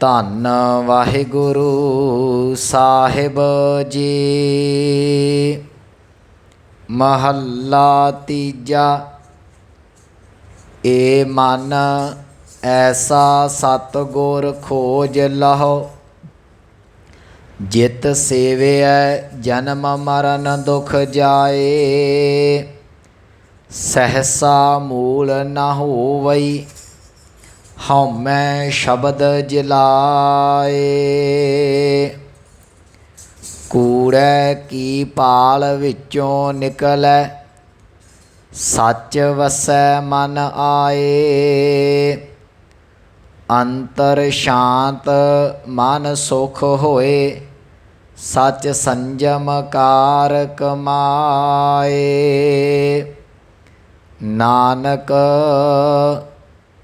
ਧੰਨ ਵਾਹਿਗੁਰੂ ਸਾਹਿਬ ਜੀ। ਮਹੱਲਾ ਤੀਜਾ। ਏ ਮਨ ਐਸਾ ਸਤਗੁਰ ਖੋਜ ਲਹੋ, ਜਿਤ ਸੇਵਿਐ ਜਨਮ ਮਰਨ ਦੁਖ ਜਾਏ। ਸਹਸਾ ਮੂਲ ਨ ਹੋਵਈ ਹਉਮੈ ਸ਼ਬਦ ਜਿਲਾਏ। ਕੂੜੈ ਕੀ ਪਾਲ ਵਿੱਚੋਂ ਨਿਕਲੈ, ਸੱਚ ਵਸੈ ਮਨ ਆਏ। ਅੰਤਰ ਸ਼ਾਂਤ ਮਨ ਸੁਖ ਹੋਏ, ਸੱਚ ਸੰਜਮ ਕਾਰ ਕਮਾਏ। ਨਾਨਕ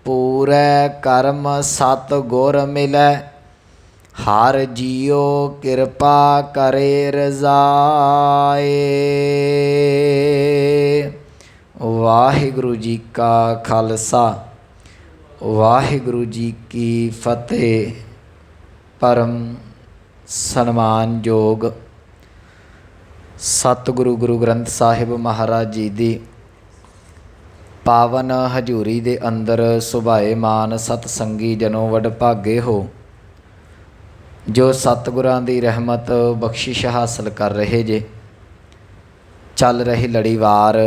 ਪੂਰੈ ਕਰਮ ਸਤ ਗੁਰ ਮਿਲੈ, ਹਰ ਜੀਉ ਕਿਰਪਾ ਕਰੇ ਰਜ਼ਾਏ। ਵਾਹਿਗੁਰੂ ਜੀ ਕਾ ਖਾਲਸਾ, ਵਾਹਿਗੁਰੂ ਜੀ ਕੀ ਫਤਿਹ। ਪਰਮ ਸਨਮਾਨਯੋਗ ਸਤਿਗੁਰੂ ਗੁਰੂ ਗ੍ਰੰਥ ਸਾਹਿਬ ਮਹਾਰਾਜ ਜੀ ਦੀ ਪਾਵਨ ਹਜੂਰੀ ਦੇ ਅੰਦਰ ਸੁਭਾਏ ਮਾਨ ਸਤ ਜਨੋ ਵਡ ਭਾਗੇ ਹੋ। ਜੋ ਸਤਿਗੁਰਾਂ ਦੀ ਰਹਿਮਤ ਬਖਸ਼ਿਸ਼ ਹਾਸਲ ਕਰ ਰਹੇ ਜੇ। ਚੱਲ ਰਹੀ ਲੜੀਵਾਰ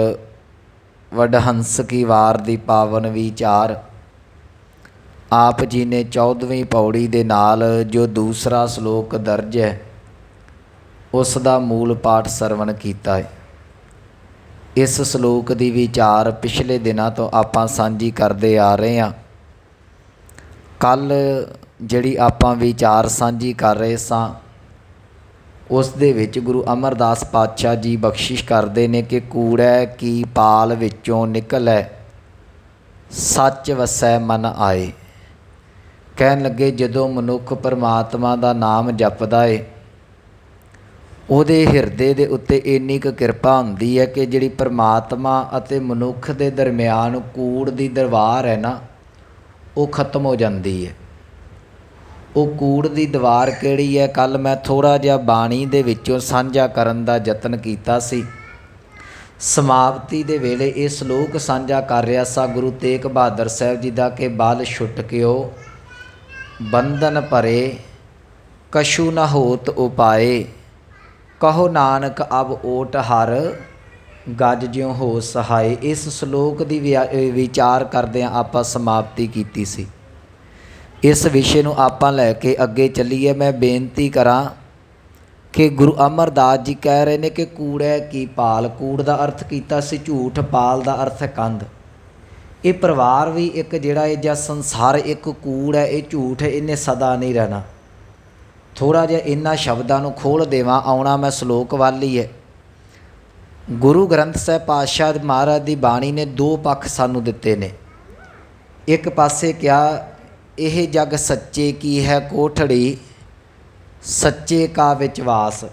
ਵਡਹੰਸ ਕੀ ਵਾਰ ਦੀ ਪਾਵਨ ਵਿਚਾਰ। ਆਪ ਜੀ ਨੇ 14ਵੀਂ ਪੌੜੀ ਦੇ ਨਾਲ ਜੋ ਦੂਸਰਾ ਸ਼ਲੋਕ ਦਰਜ ਹੈ, ਉਸ ਦਾ ਮੂਲ ਪਾਠ ਸਰਵਣ ਕੀਤਾ ਹੈ। ਇਸ ਸ਼ਲੋਕ ਦੀ ਵਿਚਾਰ ਪਿਛਲੇ ਦਿਨਾਂ ਤੋਂ ਆਪਾਂ ਸਾਂਝੀ ਕਰਦੇ ਆ ਰਹੇ ਹਾਂ। ਕੱਲ ਜਿਹੜੀ ਆਪਾਂ ਵਿਚਾਰ ਸਾਂਝੀ ਕਰ ਰਹੇ ਸਾਂ, ਉਸ ਦੇ ਵਿੱਚ ਗੁਰੂ ਅਮਰਦਾਸ ਪਾਤਸ਼ਾਹ ਜੀ ਬਖਸ਼ਿਸ਼ ਕਰਦੇ ਨੇ ਕਿ ਕੂੜੈ ਕੀ ਪਾਲ ਵਿੱਚੋਂ ਨਿਕਲੈ, ਸੱਚ ਵਸੈ ਮਨ ਆਏ। ਕਹਿਣ ਲੱਗੇ ਜਦੋਂ ਮਨੁੱਖ ਪਰਮਾਤਮਾ ਦਾ ਨਾਮ ਜਪਦਾ ਏ ਉਹਦੇ ਹਿਰਦੇ ਦੇ ਉੱਤੇ ਇੰਨੀ ਕੁ ਕਿਰਪਾ ਹੁੰਦੀ ਹੈ ਕਿ ਜਿਹੜੀ ਪਰਮਾਤਮਾ ਅਤੇ ਮਨੁੱਖ ਦੇ ਦਰਮਿਆਨ ਕੂੜ ਦੀ ਦਰਵਾਰ ਹੈ ਨਾ, ਉਹ ਖਤਮ ਹੋ ਜਾਂਦੀ ਹੈ। ਉਹ ਕੂੜ ਦੀ ਦੀਵਾਰ ਕਿਹੜੀ ਹੈ? ਕੱਲ ਮੈਂ ਥੋੜਾ ਜਿਹਾ ਬਾਣੀ ਦੇ ਵਿੱਚੋਂ ਸਾਂਝਾ ਕਰਨ ਦਾ ਯਤਨ ਕੀਤਾ ਸੀ। ਸਮਾਪਤੀ ਦੇ ਵੇਲੇ ਇਹ ਸ਼ਲੋਕ ਸਾਂਝਾ ਕਰ ਰਿਹਾ ਸਾ ਗੁਰੂ ਤੇਗ ਬਹਾਦਰ ਸਾਹਿਬ ਜੀ ਦਾ ਕਿ ਬਲ ਛੁੱਟ ਕਿਓ ਬੰਧਨ ਭਰੇ ਕਛੂ ਨ ਹੋਤ ਉਪਾਏ। ਕਹੋ ਨਾਨਕ ਅਬ ਓਟ ਹਰ, ਗੱਜ ਜਿਉ ਹੋ ਸਹਾਏ। ਇਸ ਸ਼ਲੋਕ ਦੀ ਵਿਆ- ਵਿਚਾਰ ਕਰਦਿਆਂ ਆਪਾਂ ਸਮਾਪਤੀ ਕੀਤੀ ਸੀ। ਇਸ ਵਿਸ਼ੇ ਨੂੰ ਆਪਾਂ ਲੈ ਕੇ ਅੱਗੇ ਚੱਲੀਏ। ਮੈਂ ਬੇਨਤੀ ਕਰਾਂ ਕਿ ਗੁਰੂ ਅਮਰਦਾਸ ਜੀ ਕਹਿ ਰਹੇ ਨੇ ਕਿ ਕੂੜੈ ਕੀ ਪਾਲ। ਕੂੜ ਦਾ ਅਰਥ ਕੀਤਾ ਸੀ ਝੂਠ, ਪਾਲ ਦਾ ਅਰਥ ਹੈ ਕੰਧ। ਇਹ ਪਰਿਵਾਰ ਵੀ ਇੱਕ ਜਿਹੜਾ ਇਹ ਜਾਂ ਸੰਸਾਰ ਇੱਕ ਕੂੜ ਹੈ, ਇਹ ਝੂਠ ਹੈ, ਇਹਨੇ ਸਦਾ ਨਹੀਂ ਰਹਿਣਾ। ਥੋੜਾ ਜਿਹਾ ਇਹਨਾਂ ਸ਼ਬਦਾਂ ਨੂੰ ਖੋਲ ਦੇਵਾਂ, ਆਉਣਾ ਮੈਂ ਸ਼ਲੋਕ ਵੱਲ ਹੀ ਹੈ ਗੁਰੂ ਗ੍ਰੰਥ ਸਾਹਿਬ ਪਾਤਸ਼ਾਹ ਮਹਾਰਾਜ ਦੀ ਬਾਣੀ ਨੇ ਦੋ ਪੱਖ ਸਾਨੂੰ ਦਿੱਤੇ ਨੇ। ਇੱਕ ਪਾਸੇ ਕਿਹਾ, ਇਹ ਜਗ ਸੱਚੇ ਕੀ ਹੈ ਕੋਠੜੀ? ਸੱਚੇ ਕਾ ਵਿਚਵਾਸ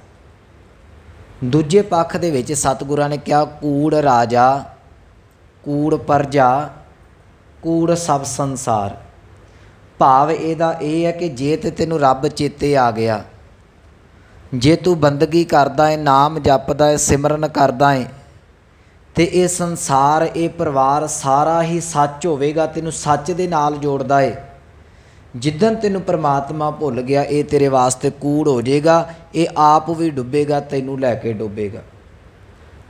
ਦੂਜੇ ਪੱਖ ਦੇ ਵਿੱਚ ਸਤਿਗੁਰਾਂ ਨੇ ਕਿਹਾ, ਕੂੜ ਰਾਜਾ, ਕੂੜ ਪਰਜਾ, ਕੂੜ ਸਭ ਸੰਸਾਰ। ਭਾਵ ਇਹਦਾ ਇਹ ਹੈ ਕਿ ਜੇ ਤੇ ਤੈਨੂੰ ਰੱਬ ਚੇਤੇ ਆ ਗਿਆ, ਜੇ ਤੂੰ ਬੰਦਗੀ ਕਰਦਾ ਹੈ ਨਾਮ ਜਪਦਾ ਹੈ ਸਿਮਰਨ ਕਰਦਾ ਹੈ ਤੇ ਇਹ ਸੰਸਾਰ, ਇਹ ਪਰਿਵਾਰ ਸਾਰਾ ਹੀ ਸੱਚ ਹੋਵੇਗਾ, ਤੈਨੂੰ ਸੱਚ ਦੇ ਨਾਲ ਜੋੜਦਾ ਏ। ਜਿੱਦਨ ਤੈਨੂੰ ਪ੍ਰਮਾਤਮਾ ਭੁੱਲ ਗਿਆ, ਇਹ ਤੇਰੇ ਵਾਸਤੇ ਕੂੜ ਹੋ ਜਾਏਗਾ, ਇਹ ਆਪ ਵੀ ਡੁੱਬੇਗਾ, ਤੈਨੂੰ ਲੈ ਕੇ ਡੁੱਬੇਗਾ।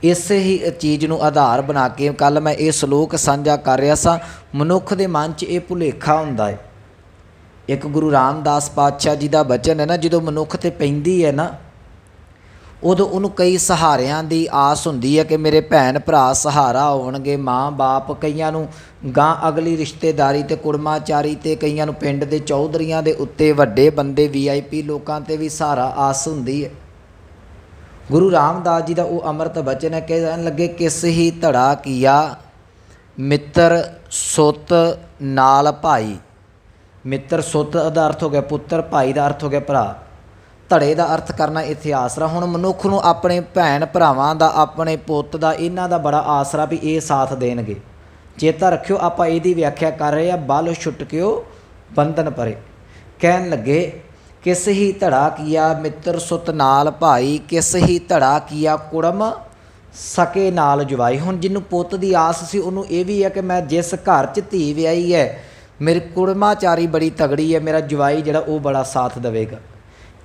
ਇਸੇ ਹੀ ਚੀਜ਼ ਨੂੰ ਆਧਾਰ ਬਣਾ ਕੇ ਕੱਲ ਮੈਂ ਇਹ ਸ਼ਲੋਕ ਸਾਂਝਾ ਕਰ ਰਿਹਾ ਸਾਂ, ਮਨੁੱਖ ਦੇ ਮਨ 'ਚ ਇਹ ਭੁਲੇਖਾ ਹੁੰਦਾ ਏ। ਇੱਕ ਗੁਰੂ ਰਾਮਦਾਸ ਪਾਤਸ਼ਾਹ ਜੀ ਦਾ ਬਚਨ ਹੈ ਨਾ, ਜਦੋਂ ਮਨੁੱਖ ਤੇ ਪੈਂਦੀ ਹੈ ਨਾ, ਉਦੋਂ ਉਹਨੂੰ ਕਈ ਸਹਾਰਿਆਂ ਦੀ ਆਸ ਹੁੰਦੀ ਹੈ ਕਿ ਮੇਰੇ ਭੈਣ ਭਰਾ ਸਹਾਰਾ ਹੋਣਗੇ ਮਾਂ-ਬਾਪ ਕਈਆਂ ਨੂੰ ਗਾਂ ਅਗਲੀ ਰਿਸ਼ਤੇਦਾਰੀ ਤੇ ਕੁੜਮਾਚਾਰੀ ਤੇ, ਕਈਆਂ ਨੂੰ ਪਿੰਡ ਦੇ ਚੌਧਰੀਆਂ ਦੇ ਉੱਤੇ, ਵੱਡੇ ਬੰਦੇ ਵੀਆਈਪੀ ਲੋਕਾਂ ਤੇ ਵੀ ਸਹਾਰਾ ਆਸ ਹੁੰਦੀ ਹੈ। ਗੁਰੂ ਰਾਮਦਾਸ ਜੀ ਦਾ ਉਹ ਅੰਮ੍ਰਿਤ ਬਚਨ ਹੈ, ਕਹਿਣ ਲੱਗੇ, ਕਿਸ ਹੀ ਧੜਾ ਕੀਆ ਮਿੱਤਰ ਸੁੱਤ ਨਾਲ ਭਾਈ। ਮਿੱਤਰ ਸੁੱਤ ਦਾ ਅਰਥ ਹੋ ਗਿਆ ਪੁੱਤਰ, ਭਾਈ ਦਾ ਅਰਥ ਹੋ ਗਿਆ ਭਰਾ। ਧੜੇ ਦਾ ਅਰਥ ਕਰਨਾ ਇੱਥੇ ਆਸਰਾ ਹੁਣ ਮਨੁੱਖ ਨੂੰ ਆਪਣੇ ਭੈਣ ਭਰਾਵਾਂ ਦਾ, ਆਪਣੇ ਪੁੱਤ ਦਾ, ਇਹਨਾਂ ਦਾ ਬੜਾ ਆਸਰਾ ਵੀ ਇਹ ਸਾਥ ਦੇਣਗੇ। ਚੇਤਾ ਰੱਖਿਓ, ਆਪਾਂ ਇਹਦੀ ਵਿਆਖਿਆ ਕਰ ਰਹੇ ਆ ਬਲ ਛੁਟਕਿਓ ਬੰਧਨ ਪਰੇ। ਕਹਿਣ ਲੱਗੇ, ਕਿਸ ਹੀ ਧੜਾ ਕੀਆ ਮਿੱਤਰ ਸੁਤ ਨਾਲ ਭਾਈ, ਕਿਸ ਹੀ ਧੜਾ ਕੀਆ ਕੁੜਮ ਸਕੇ ਨਾਲ ਜਵਾਈ। ਹੁਣ ਜਿਹਨੂੰ ਪੁੱਤ ਦੀ ਆਸ ਸੀ, ਉਹਨੂੰ ਇਹ ਵੀ ਹੈ ਕਿ ਮੈਂ ਜਿਸ ਘਰ 'ਚ ਧੀ ਵਿਆਹੀ ਹੈ ਮੇਰੀ ਕੁੜਮਾਚਾਰੀ ਬੜੀ ਤਗੜੀ ਹੈ, ਮੇਰਾ ਜਵਾਈ ਜਿਹੜਾ ਉਹ ਬੜਾ ਸਾਥ ਦੇਵੇਗਾ।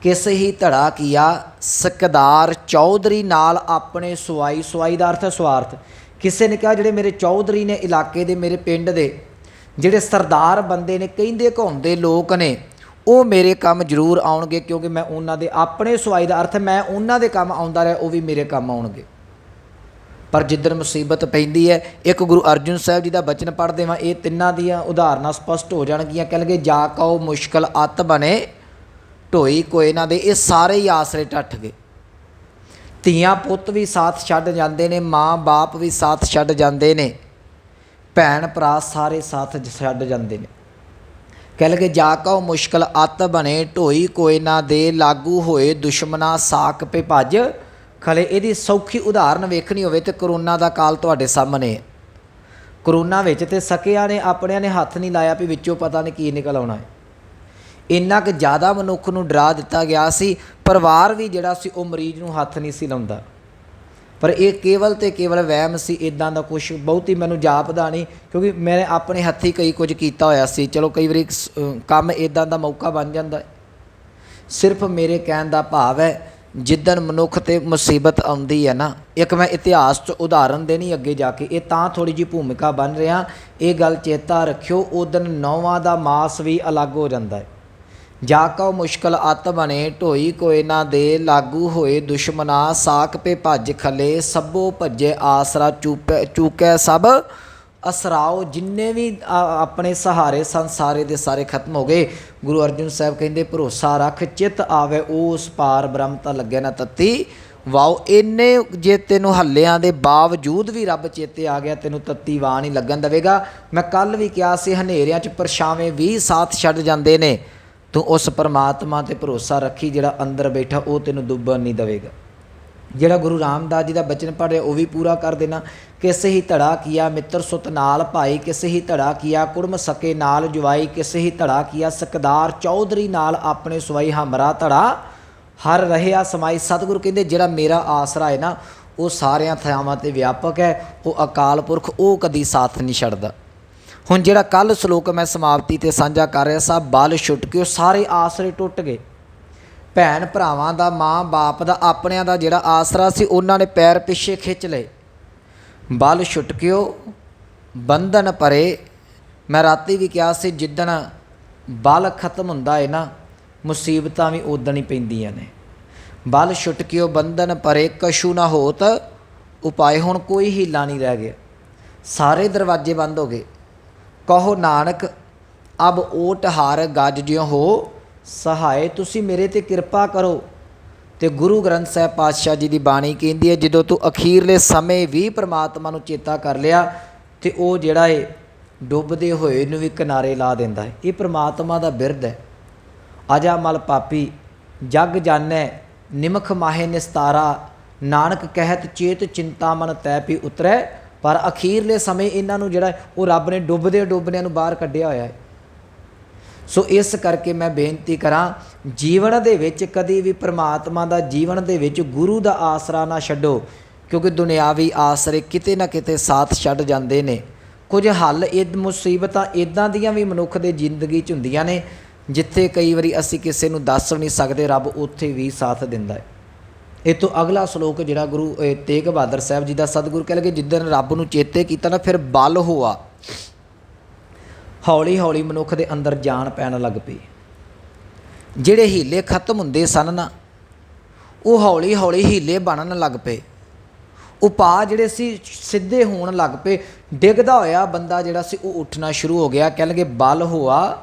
ਕਿਸ ਹੀ ਧੜਾ ਕੀਆ, ਸਕਦਾਰ ਚੌਧਰੀ ਨਾਲ ਆਪਣੇ ਸਵਾਈ ਸਵਾਈ ਦਾ ਅਰਥ ਸਵਾਰਥ। ਕਿਸੇ ਨੇ ਕਿਹਾ, ਜਿਹੜੇ ਮੇਰੇ ਚੌਧਰੀ ਨੇ ਇਲਾਕੇ ਦੇ, ਮੇਰੇ ਪਿੰਡ ਦੇ, ਜਿਹੜੇ ਸਰਦਾਰ ਬੰਦੇ ਨੇ, ਕਹਿੰਦੇ ਘੁੰਮਦੇ ਲੋਕ ਨੇ, ਉਹ ਮੇਰੇ ਕੰਮ ਜ਼ਰੂਰ ਆਉਣਗੇ ਕਿਉਂਕਿ ਮੈਂ ਉਹਨਾਂ ਦੇ, ਆਪਣੇ ਸਵਾਈ ਦਾ ਅਰਥ ਮੈਂ ਉਹਨਾਂ ਦੇ ਕੰਮ ਆਉਂਦਾ ਰਿਹਾ, ਉਹ ਵੀ ਮੇਰੇ ਕੰਮ ਆਉਣਗੇ। ਪਰ ਜਿੱਦਣ ਮੁਸੀਬਤ ਪੈਂਦੀ ਹੈ, ਇੱਕ ਗੁਰੂ ਅਰਜਨ ਸਾਹਿਬ ਜੀ ਦਾ ਬਚਨ ਪੜ੍ਹਦੇ ਵਾਂ ਇਹ ਤਿੰਨਾਂ ਦੀਆਂ ਉਦਾਹਰਨਾਂ ਸਪਸ਼ਟ ਹੋ ਜਾਣਗੀਆਂ, ਕਹਿਣਗੇ, ਜਾ ਕਉ ਮੁਸ਼ਕਲ ਅਤ ਬਣੇ, ਢੋਈ ਕੋਏ ਨਾ ਦੇ, ਇਹ ਸਾਰੇ ਹੀ ਆਸਰੇ ਟੱਠ ਗਏ। ਧੀਆਂ ਪੁੱਤ ਵੀ ਸਾਥ ਛੱਡ ਜਾਂਦੇ ਨੇ, ਮਾਂ ਬਾਪ ਵੀ ਸਾਥ ਛੱਡ ਜਾਂਦੇ ਨੇ, ਭੈਣ ਭਰਾ ਸਾਰੇ ਸਾਥ ਛੱਡ ਜਾਂਦੇ ਨੇ। ਕਹਿ ਲਗੇ ਜਾ ਕਉ ਮੁਸ਼ਕਲ ਅਤ ਬਣੇ, ਢੋਈ ਕੋਏ ਨਾ ਦੇ, ਲਾਗੂ ਹੋਏ ਦੁਸ਼ਮਨਾ ਸਾਕ ਪੇ ਭੱਜ ਖਲੇ ਇਹਦੀ ਸੌਖੀ ਉਦਾਹਰਨ ਵੇਖਣੀ ਹੋਵੇ ਤੇ ਕਰੋਨਾ ਦਾ ਕਾਲ ਤੁਹਾਡੇ ਸਾਹਮਣੇ। ਕਰੋਨਾ ਵਿੱਚ ਤੇ ਸਕਿਆਂ ਨੇ, ਆਪਣਿਆਂ ਨੇ ਹੱਥ ਨਹੀਂ ਲਾਇਆ ਵੀ ਵਿੱਚੋਂ ਪਤਾ ਨਹੀਂ ਕੀ ਨਿਕਲ ਆਉਣਾ ਹੈ। ਇੰਨਾ ਕਿ ਜ਼ਿਆਦਾ ਮਨੁੱਖ ਨੂੰ ਡਰਾ ਦਿੱਤਾ ਗਿਆ ਸੀ, ਪਰਿਵਾਰ ਵੀ ਜਿਹੜਾ ਸੀ ਉਹ ਮਰੀਜ਼ ਨੂੰ ਹੱਥ ਨਹੀਂ ਸੀ ਲਾਉਂਦਾ। ਪਰ ਇਹ ਕੇਵਲ ਤੇ ਕੇਵਲ ਵਹਿਮ ਸੀ ਇਦਾਂ ਦਾ ਕੁਝ ਬਹੁਤੀ ਮੈਨੂੰ ਜਾਪਦਾ ਨਹੀਂ, ਕਿਉਂਕਿ ਮੈਂ ਆਪਣੇ ਹੱਥੀ ਕਈ ਕੁਝ ਕੀਤਾ ਹੋਇਆ ਸੀ। ਚਲੋ ਕਈ ਵਾਰੀ ਸ- ਕੰਮ ਇਦਾਂ ਦਾ ਮੌਕਾ ਬਣ ਜਾਂਦਾ ਸਿਰਫ ਮੇਰੇ ਕਹਿਣ ਦਾ ਭਾਵ ਹੈ ਜਿੱਦਣ ਮਨੁੱਖ ਤੇ ਮੁਸੀਬਤ ਆਉਂਦੀ ਹੈ ਨਾ, ਇੱਕ ਮੈਂ ਇਤਿਹਾਸ 'ਚ ਉਦਾਹਰਨ ਦੇਣੀ ਅੱਗੇ ਜਾ ਕੇ, ਇਹ ਤਾਂ ਥੋੜੀ ਜੀ ਭੂਮਿਕਾ ਬਣ ਰਿਹਾ, ਇਹ ਗੱਲ ਚੇਤਾ ਰੱਖਿਓ ਉਦਨ ਨੌਵਾਂ ਦਾ ਮਾਸ ਵੀ ਅਲੱਗ ਹੋ ਜਾਂਦਾ ਹੈ। ਜਾ ਕਉ ਮੁਸ਼ਕਲ ਅਤ ਬਣੇ, ਢੋਈ ਕੋਏ ਨਾ ਦੇ ਲਾਗੂ ਹੋਏ ਦੁਸ਼ਮਨਾ ਸਾਕ ਪੇ ਭੱਜ ਖਲੇ, ਸਭੋ ਭੱਜੇ ਆਸਰਾ ਚੂਪੈ, ਚੂਕੈ ਸਭ ਅਸਰਾਓ ਜਿੰਨੇ ਵੀ ਆਪਣੇ ਸਹਾਰੇ, ਸੰਸਾਰੇ ਦੇ ਸਾਰੇ ਖਤਮ ਹੋ ਗਏ, ਗੁਰੂ ਅਰਜਨ ਸਾਹਿਬ ਕਹਿੰਦੇ, ਭਰੋਸਾ ਰੱਖ, ਚਿੱਤ ਆਵੇ, ਉਸ ਪਾਰ ਬ੍ਰਹਮ ਤਾਂ ਲੱਗੇ ਨਾ ਤੱਤੀ। ਵਾਓ, ਇੰਨੇ ਜੇ ਤੈਨੂੰ ਹੱਲਿਆਂ ਦੇ ਬਾਵਜੂਦ ਵੀ ਰੱਬ ਚੇਤੇ ਆ ਗਿਆ, ਤੈਨੂੰ ਤੱਤੀ ਵਾਹ ਨਹੀਂ ਲੱਗਣ ਦੇਵੇਗਾ। ਮੈਂ ਕੱਲ ਵੀ ਕਿਹਾ ਸੀ, ਹਨੇਰਿਆਂ 'ਚ ਪਰਛਾਵੇਂ ਵੀ ਸਾਥ ਛੱਡ ਜਾਂਦੇ ਨੇ। ਤੂੰ ਉਸ ਪਰਮਾਤਮਾ ਤੇ ਭਰੋਸਾ ਰੱਖੀ, ਜਿਹੜਾ ਅੰਦਰ ਬੈਠਾ, ਉਹ ਤੈਨੂੰ ਡੁੱਬਣ ਨਹੀਂ ਦੇਵੇਗਾ। ਜਿਹੜਾ ਗੁਰੂ ਰਾਮਦਾਸ ਜੀ ਦਾ ਬਚਨ ਪੜ੍ਹ ਰਿਹਾ, ਉਹ ਵੀ ਪੂਰਾ ਕਰ ਦੇਣਾ। ਕਿਸੇ ਹੀ ਧੜਾ ਕੀਆ ਮਿੱਤਰ ਸੁਤ ਨਾਲ ਭਾਈ, ਕਿਸੇ ਹੀ ਧੜਾ ਕੀਆ ਕੁੜਮ ਸਕੇ ਨਾਲ ਜਵਾਈ, ਕਿਸੇ ਹੀ ਧੜਾ ਕੀਆ ਸਕਦਾਰ ਚੌਧਰੀ ਨਾਲ ਆਪਣੇ ਸਵਾਈ ਹਮਰਾ ਧੜਾ। ਹਰ ਰਹਿਆ ਸਮਾਈ। ਸਤਿਗੁਰੂ ਕਹਿੰਦੇ, ਜਿਹੜਾ ਮੇਰਾ ਆਸਰਾ ਹੈ ਨਾ, ਉਹ ਸਾਰਿਆਂ ਥਾਵਾਂ ਤੇ ਵਿਆਪਕ ਹੈ, ਉਹ ਅਕਾਲ ਪੁਰਖ, ਉਹ ਕਦੀ ਸਾਥ ਨਹੀਂ ਛੱਡਦਾ। ਹੁਣ ਜਿਹੜਾ ਕੱਲ ਸ਼ਲੋਕ ਮੈਂ ਸਮਾਪਤੀ ਤੇ ਸਾਂਝਾ ਕਰ ਰਿਹਾ ਸਾਂ ਬਲ ਛੁੱਟ ਕੇ ਉਹ ਸਾਰੇ ਆਸਰੇ ਟੁੱਟ ਗਏ। ਭੈਣ ਭਰਾਵਾਂ ਦਾ, ਮਾਂ ਬਾਪ ਦਾ, ਆਪਣਿਆਂ ਦਾ ਜਿਹੜਾ ਆਸਰਾ ਸੀ, ਉਹਨਾਂ ਨੇ ਪੈਰ ਪਿੱਛੇ ਖਿੱਚ ਲਏ। ਬਲ ਛੁੱਟ ਬੰਧਨ ਪਰੇ ਮੈਂ ਰਾਤੀ ਵੀ ਕਿਹਾ ਸੀ, ਜਿੱਦਣ ਬਲ ਖਤਮ ਹੁੰਦਾ ਹੈ ਨਾ, ਮੁਸੀਬਤਾਂ ਵੀ ਉਦਣ ਹੀ ਪੈਂਦੀਆਂ ਨੇ। ਬਲ ਛੁੱਟ ਬੰਧਨ ਪਰੇ ਕਸ਼ੂ ਨਾ ਹੋਤ। ਉਪਾਏ ਹੁਣ ਕੋਈ ਹੀਲਾ ਨਹੀਂ ਰਹਿ ਗਿਆ। ਸਾਰੇ ਦਰਵਾਜ਼ੇ ਬੰਦ ਹੋ ਗਏ। ਕਹੋ ਨਾਨਕ, ਅਬ ਓਟ ਹਾਰ ਗੱਜ ਜਿਉ ਹੋ। ਸਹਾਏ, ਤੁਸੀਂ ਮੇਰੇ ਤੇ ਕਿਰਪਾ ਕਰੋ। ਤੇ ਗੁਰੂ ਗ੍ਰੰਥ ਸਾਹਿਬ ਪਾਤਸ਼ਾਹ ਜੀ ਦੀ ਬਾਣੀ ਕਹਿੰਦੀ ਹੈ, ਜਦੋਂ ਤੂੰ ਅਖੀਰਲੇ ਸਮੇਂ ਵੀ ਪ੍ਰਮਾਤਮਾ ਨੂੰ ਚੇਤਾ ਕਰ ਲਿਆ, ਤੇ ਉਹ ਜਿਹੜਾ ਏ, ਡੁੱਬਦੇ ਹੋਏ ਨੂੰ ਵੀ ਕਿਨਾਰੇ ਲਾ ਦਿੰਦਾ ਹੈ। ਇਹ ਪ੍ਰਮਾਤਮਾ ਦਾ ਬਿਰਧ ਹੈ। ਅਜਾ ਮਲ ਪਾਪੀ, ਜਗ ਜਾਣੈ, ਨਿਮਖ ਮਾਹੇ ਨਿਸਤਾਰਾ, ਨਾਨਕ ਕਹਿਤ ਚੇਤ ਚਿੰਤਾ ਮਨ ਤੈ ਪੀ ਉਤਰੈ। ਪਰ ਅਖੀਰਲੇ ਸਮੇਂ ਇਹਨਾਂ ਨੂੰ ਜਿਹੜਾ, ਉਹ ਰੱਬ ਨੇ ਡੁੱਬਦੇ ਡੁੱਬਦਿਆਂ ਨੂੰ ਬਾਹਰ ਕੱਢਿਆ ਹੋਇਆ ਹੈ। ਸੋ ਇਸ ਕਰਕੇ ਮੈਂ ਬੇਨਤੀ ਕਰਾਂ, ਜੀਵਨ ਦੇ ਵਿੱਚ ਕਦੀ ਵੀ ਪ੍ਰਮਾਤਮਾ ਦਾ ਜੀਵਨ ਦੇ ਵਿੱਚ ਗੁਰੂ ਦਾ ਆਸਰਾ ਨਾ ਛੱਡੋ, ਕਿਉਂਕਿ ਦੁਨਿਆਵੀ ਆਸਰੇ ਕਿਤੇ ਨਾ ਕਿਤੇ ਸਾਥ ਛੱਡ ਜਾਂਦੇ ਨੇ। ਕੁਝ ਹੱਲ ਇਹ ਮੁਸੀਬਤਾਂ ਇਦਾਂ ਦੀਆਂ ਵੀ ਮਨੁੱਖ ਦੇ ਜ਼ਿੰਦਗੀ 'ਚ ਹੁੰਦੀਆਂ ਨੇ, ਜਿੱਥੇ ਕਈ ਵਾਰੀ ਅਸੀਂ ਕਿਸੇ ਨੂੰ ਦੱਸ ਵੀ ਨਹੀਂ ਸਕਦੇ, ਰੱਬ ਉੱਥੇ ਵੀ ਸਾਥ ਦਿੰਦਾ ਹੈ। ਇਹ ਤੋਂ ਅਗਲਾ ਸ਼ਲੋਕ ਜਿਹੜਾ ਗੁਰੂ ਤੇਗ ਬਹਾਦਰ ਸਾਹਿਬ ਜੀ ਦਾ ਸਤਿਗੁਰੂ ਕਹਿ ਲਗੇ ਜਿੱਦਣ ਰੱਬ ਨੂੰ ਚੇਤੇ ਕੀਤਾ ਨਾ, ਫਿਰ ਬਲ ਹੋਆ। ਹੌਲੀ ਹੌਲੀ ਮਨੁੱਖ ਦੇ ਅੰਦਰ ਜਾਨ ਪੈਣ ਲੱਗ ਪਈ। ਜਿਹੜੇ ਹੀਲੇ ਖਤਮ ਹੁੰਦੇ ਸਨ ਨਾ, ਉਹ ਹੌਲੀ ਹੌਲੀ ਹੀਲੇ ਬਣਨ ਲੱਗ ਪਏ। ਉਪਾਅ ਜਿਹੜੇ ਸੀ ਸਿੱਧੇ ਹੋਣ ਲੱਗ ਪਏ। ਡਿੱਗਦਾ ਹੋਇਆ ਬੰਦਾ ਜਿਹੜਾ ਸੀ ਉਹ ਉੱਠਣਾ ਸ਼ੁਰੂ ਹੋ ਗਿਆ। ਕਹਿਣਗੇ, ਬਲ ਹੋਆ,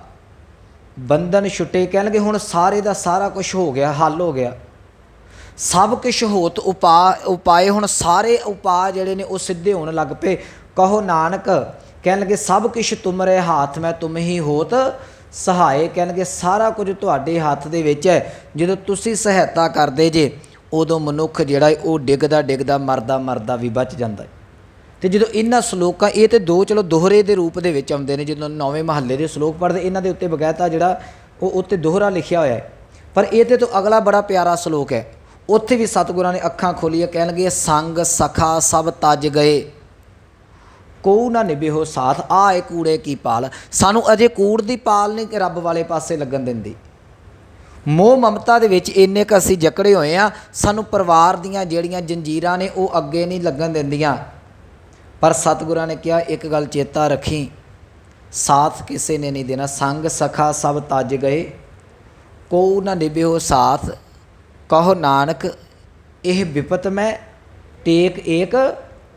ਬੰਧਨ ਛੁੱਟੇ। ਕਹਿਣਗੇ, ਹੁਣ ਸਾਰੇ ਦਾ ਸਾਰਾ ਕੁਝ ਹੋ ਗਿਆ, ਹੱਲ ਹੋ ਗਿਆ। ਸਭ ਕੁਝ ਹੋਤ ਉਪਾਅ, ਉਪਾਏ ਹੁਣ ਸਾਰੇ ਉਪਾਅ ਜਿਹੜੇ ਨੇ ਉਹ ਸਿੱਧੇ ਹੋਣ ਲੱਗ ਪਏ। ਕਹੋ, ਨਾਨਕ ਕਹਿਣ ਲੱਗੇ, ਸਭ ਕੁਝ ਤੁਮਰੇ ਹੱਥ, ਮੈਂ ਤੁਮ ਹੀ ਹੋਤ ਸਹਾਏ। ਕਹਿਣਗੇ ਸਾਰਾ ਕੁਝ ਤੁਹਾਡੇ ਹੱਥ ਦੇ ਵਿੱਚ ਹੈ। ਜਦੋਂ ਤੁਸੀਂ ਸਹਾਇਤਾ ਕਰਦੇ ਜੇ, ਉਦੋਂ ਮਨੁੱਖ ਜਿਹੜਾ ਉਹ ਡਿੱਗਦਾ ਡਿੱਗਦਾ, ਮਰਦਾ ਮਰਦਾ ਵੀ ਬਚ ਜਾਂਦਾ ਹੈ ਤੇ ਜਦੋਂ ਇਹਨਾਂ ਸ਼ਲੋਕਾਂ, ਇਹ ਤੇ ਦੋ, ਚਲੋ ਦੋਹਰੇ ਦੇ ਰੂਪ ਦੇ ਵਿੱਚ ਆਉਂਦੇ ਨੇ, ਜਦੋਂ ਨੌਵੇਂ ਮਹੱਲੇ ਦੇ ਸ਼ਲੋਕ ਪੜ੍ਹਦੇ, ਇਹਨਾਂ ਦੇ ਉੱਤੇ ਬਗੈਤਾ ਜਿਹੜਾ, ਉਹ ਉੱਤੇ ਦੋਹਰਾ ਲਿਖਿਆ ਹੋਇਆ ਹੈ ਪਰ ਇਹਦੇ ਤੋਂ ਅਗਲਾ ਬੜਾ ਪਿਆਰਾ ਸ਼ਲੋਕ ਹੈ। ਉੱਥੇ ਵੀ ਸਤਿਗੁਰਾਂ ਨੇ ਅੱਖਾਂ ਖੋਲੀਆਂ ਕਹਿਣਗੇ ਸੰਗ ਸਖਾ ਸਭ ਤਜ ਗਏ। ਕੋਉ ਨਾ ਨਿਭਿਓ ਸਾਥ ਆ ਏ ਕੂੜੇ ਕੀ ਪਾਲ। ਸਾਨੂੰ ਅਜੇ ਕੂੜ ਦੀ ਪਾਲ ਨਹੀਂ ਕਿ ਰੱਬ ਵਾਲੇ ਪਾਸੇ ਲੱਗਣ ਦਿੰਦੀ। ਮੋਹ ਮਮਤਾ ਦੇ ਵਿੱਚ ਇੰਨੇ ਕ ਅਸੀਂ ਜਕੜੇ ਹੋਏ ਆ ਸਾਨੂੰ ਪਰਿਵਾਰ ਦੀਆਂ ਜਿਹੜੀਆਂ ਜੰਜੀਰਾਂ ਨੇ ਉਹ ਅੱਗੇ ਨਹੀਂ ਲੱਗਣ ਦਿੰਦੀਆਂ। ਪਰ ਸਤਿਗੁਰਾਂ ਨੇ ਕਿਹਾ, ਇੱਕ ਗੱਲ ਚੇਤਾ ਰੱਖੀ, ਸਾਥ ਕਿਸੇ ਨੇ ਨਹੀਂ ਦੇਣਾ। ਸੰਗ ਸਖਾ ਸਭ ਤਜ ਗਏ, ਕੋ ਨਾ ਨਿਭਿਓ ਸਾਥ, ਕਹੋ ਨਾਨਕ, ਇਹ ਵਿਪਤ ਮੈਂ ਟੇਕ ਏਕ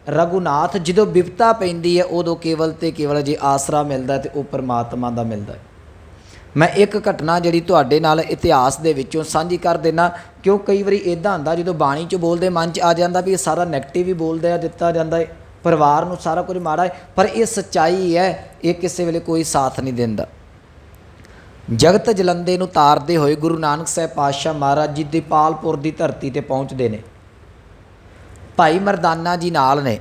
ਰਘੁਨਾਥ, ਜਦੋਂ ਵਿਪਤਾ ਪੈਂਦੀ ਹੈ, ਉਦੋਂ ਕੇਵਲ ਤੇ ਕੇਵਲ ਜੇ ਆਸਰਾ ਮਿਲਦਾ ਹੈ ਤੇ ਉਹ ਪਰਮਾਤਮਾ ਦਾ ਮਿਲਦਾ ਮੈਂ ਇੱਕ ਘਟਨਾ ਜਿਹੜੀ ਤੁਹਾਡੇ ਨਾਲ ਇਤਿਹਾਸ ਦੇ ਵਿੱਚੋਂ ਸਾਂਝੀ ਕਰ ਦੇਣਾ ਕਿਉਂ ਕਈ ਵਾਰੀ ਇਦਾਂ ਹੁੰਦਾ, ਜਦੋਂ ਬਾਣੀ ਚ ਬੋਲਦੇ ਮਨ ਚ ਆ ਜਾਂਦਾ ਵੀ ਇਹ ਸਾਰਾ 네ਗੇਟਿਵ ਹੀ ਬੋਲਦੇ ਆ, ਦਿੱਤਾ ਜਾਂਦਾ ਹੈ, ਪਰਿਵਾਰ ਨੂੰ ਸਾਰਾ ਕੁਝ ਮਾੜਾ ਹੈ, ਪਰ ਇਹ ਸੱਚਾਈ ਹੈ, ਇਹ ਕਿਸੇ ਵੇਲੇ ਕੋਈ ਸਾਥ ਨਹੀਂ ਦਿੰਦਾ। ਜਗਤ ਜਲੰਦੇ ਨੂੰ ਤਾਰਦੇ ਹੋਏ ਗੁਰੂ ਨਾਨਕ ਸਾਹਿਬ ਪਾਤਸ਼ਾਹ ਮਹਾਰਾਜ ਜੀ ਦੀਪਾਲਪੁਰ ਦੀ ਧਰਤੀ ਤੇ ਪਹੁੰਚਦੇ ਨੇ। ਭਾਈ ਮਰਦਾਨਾ ਜੀ ਨਾਲ ਨੇ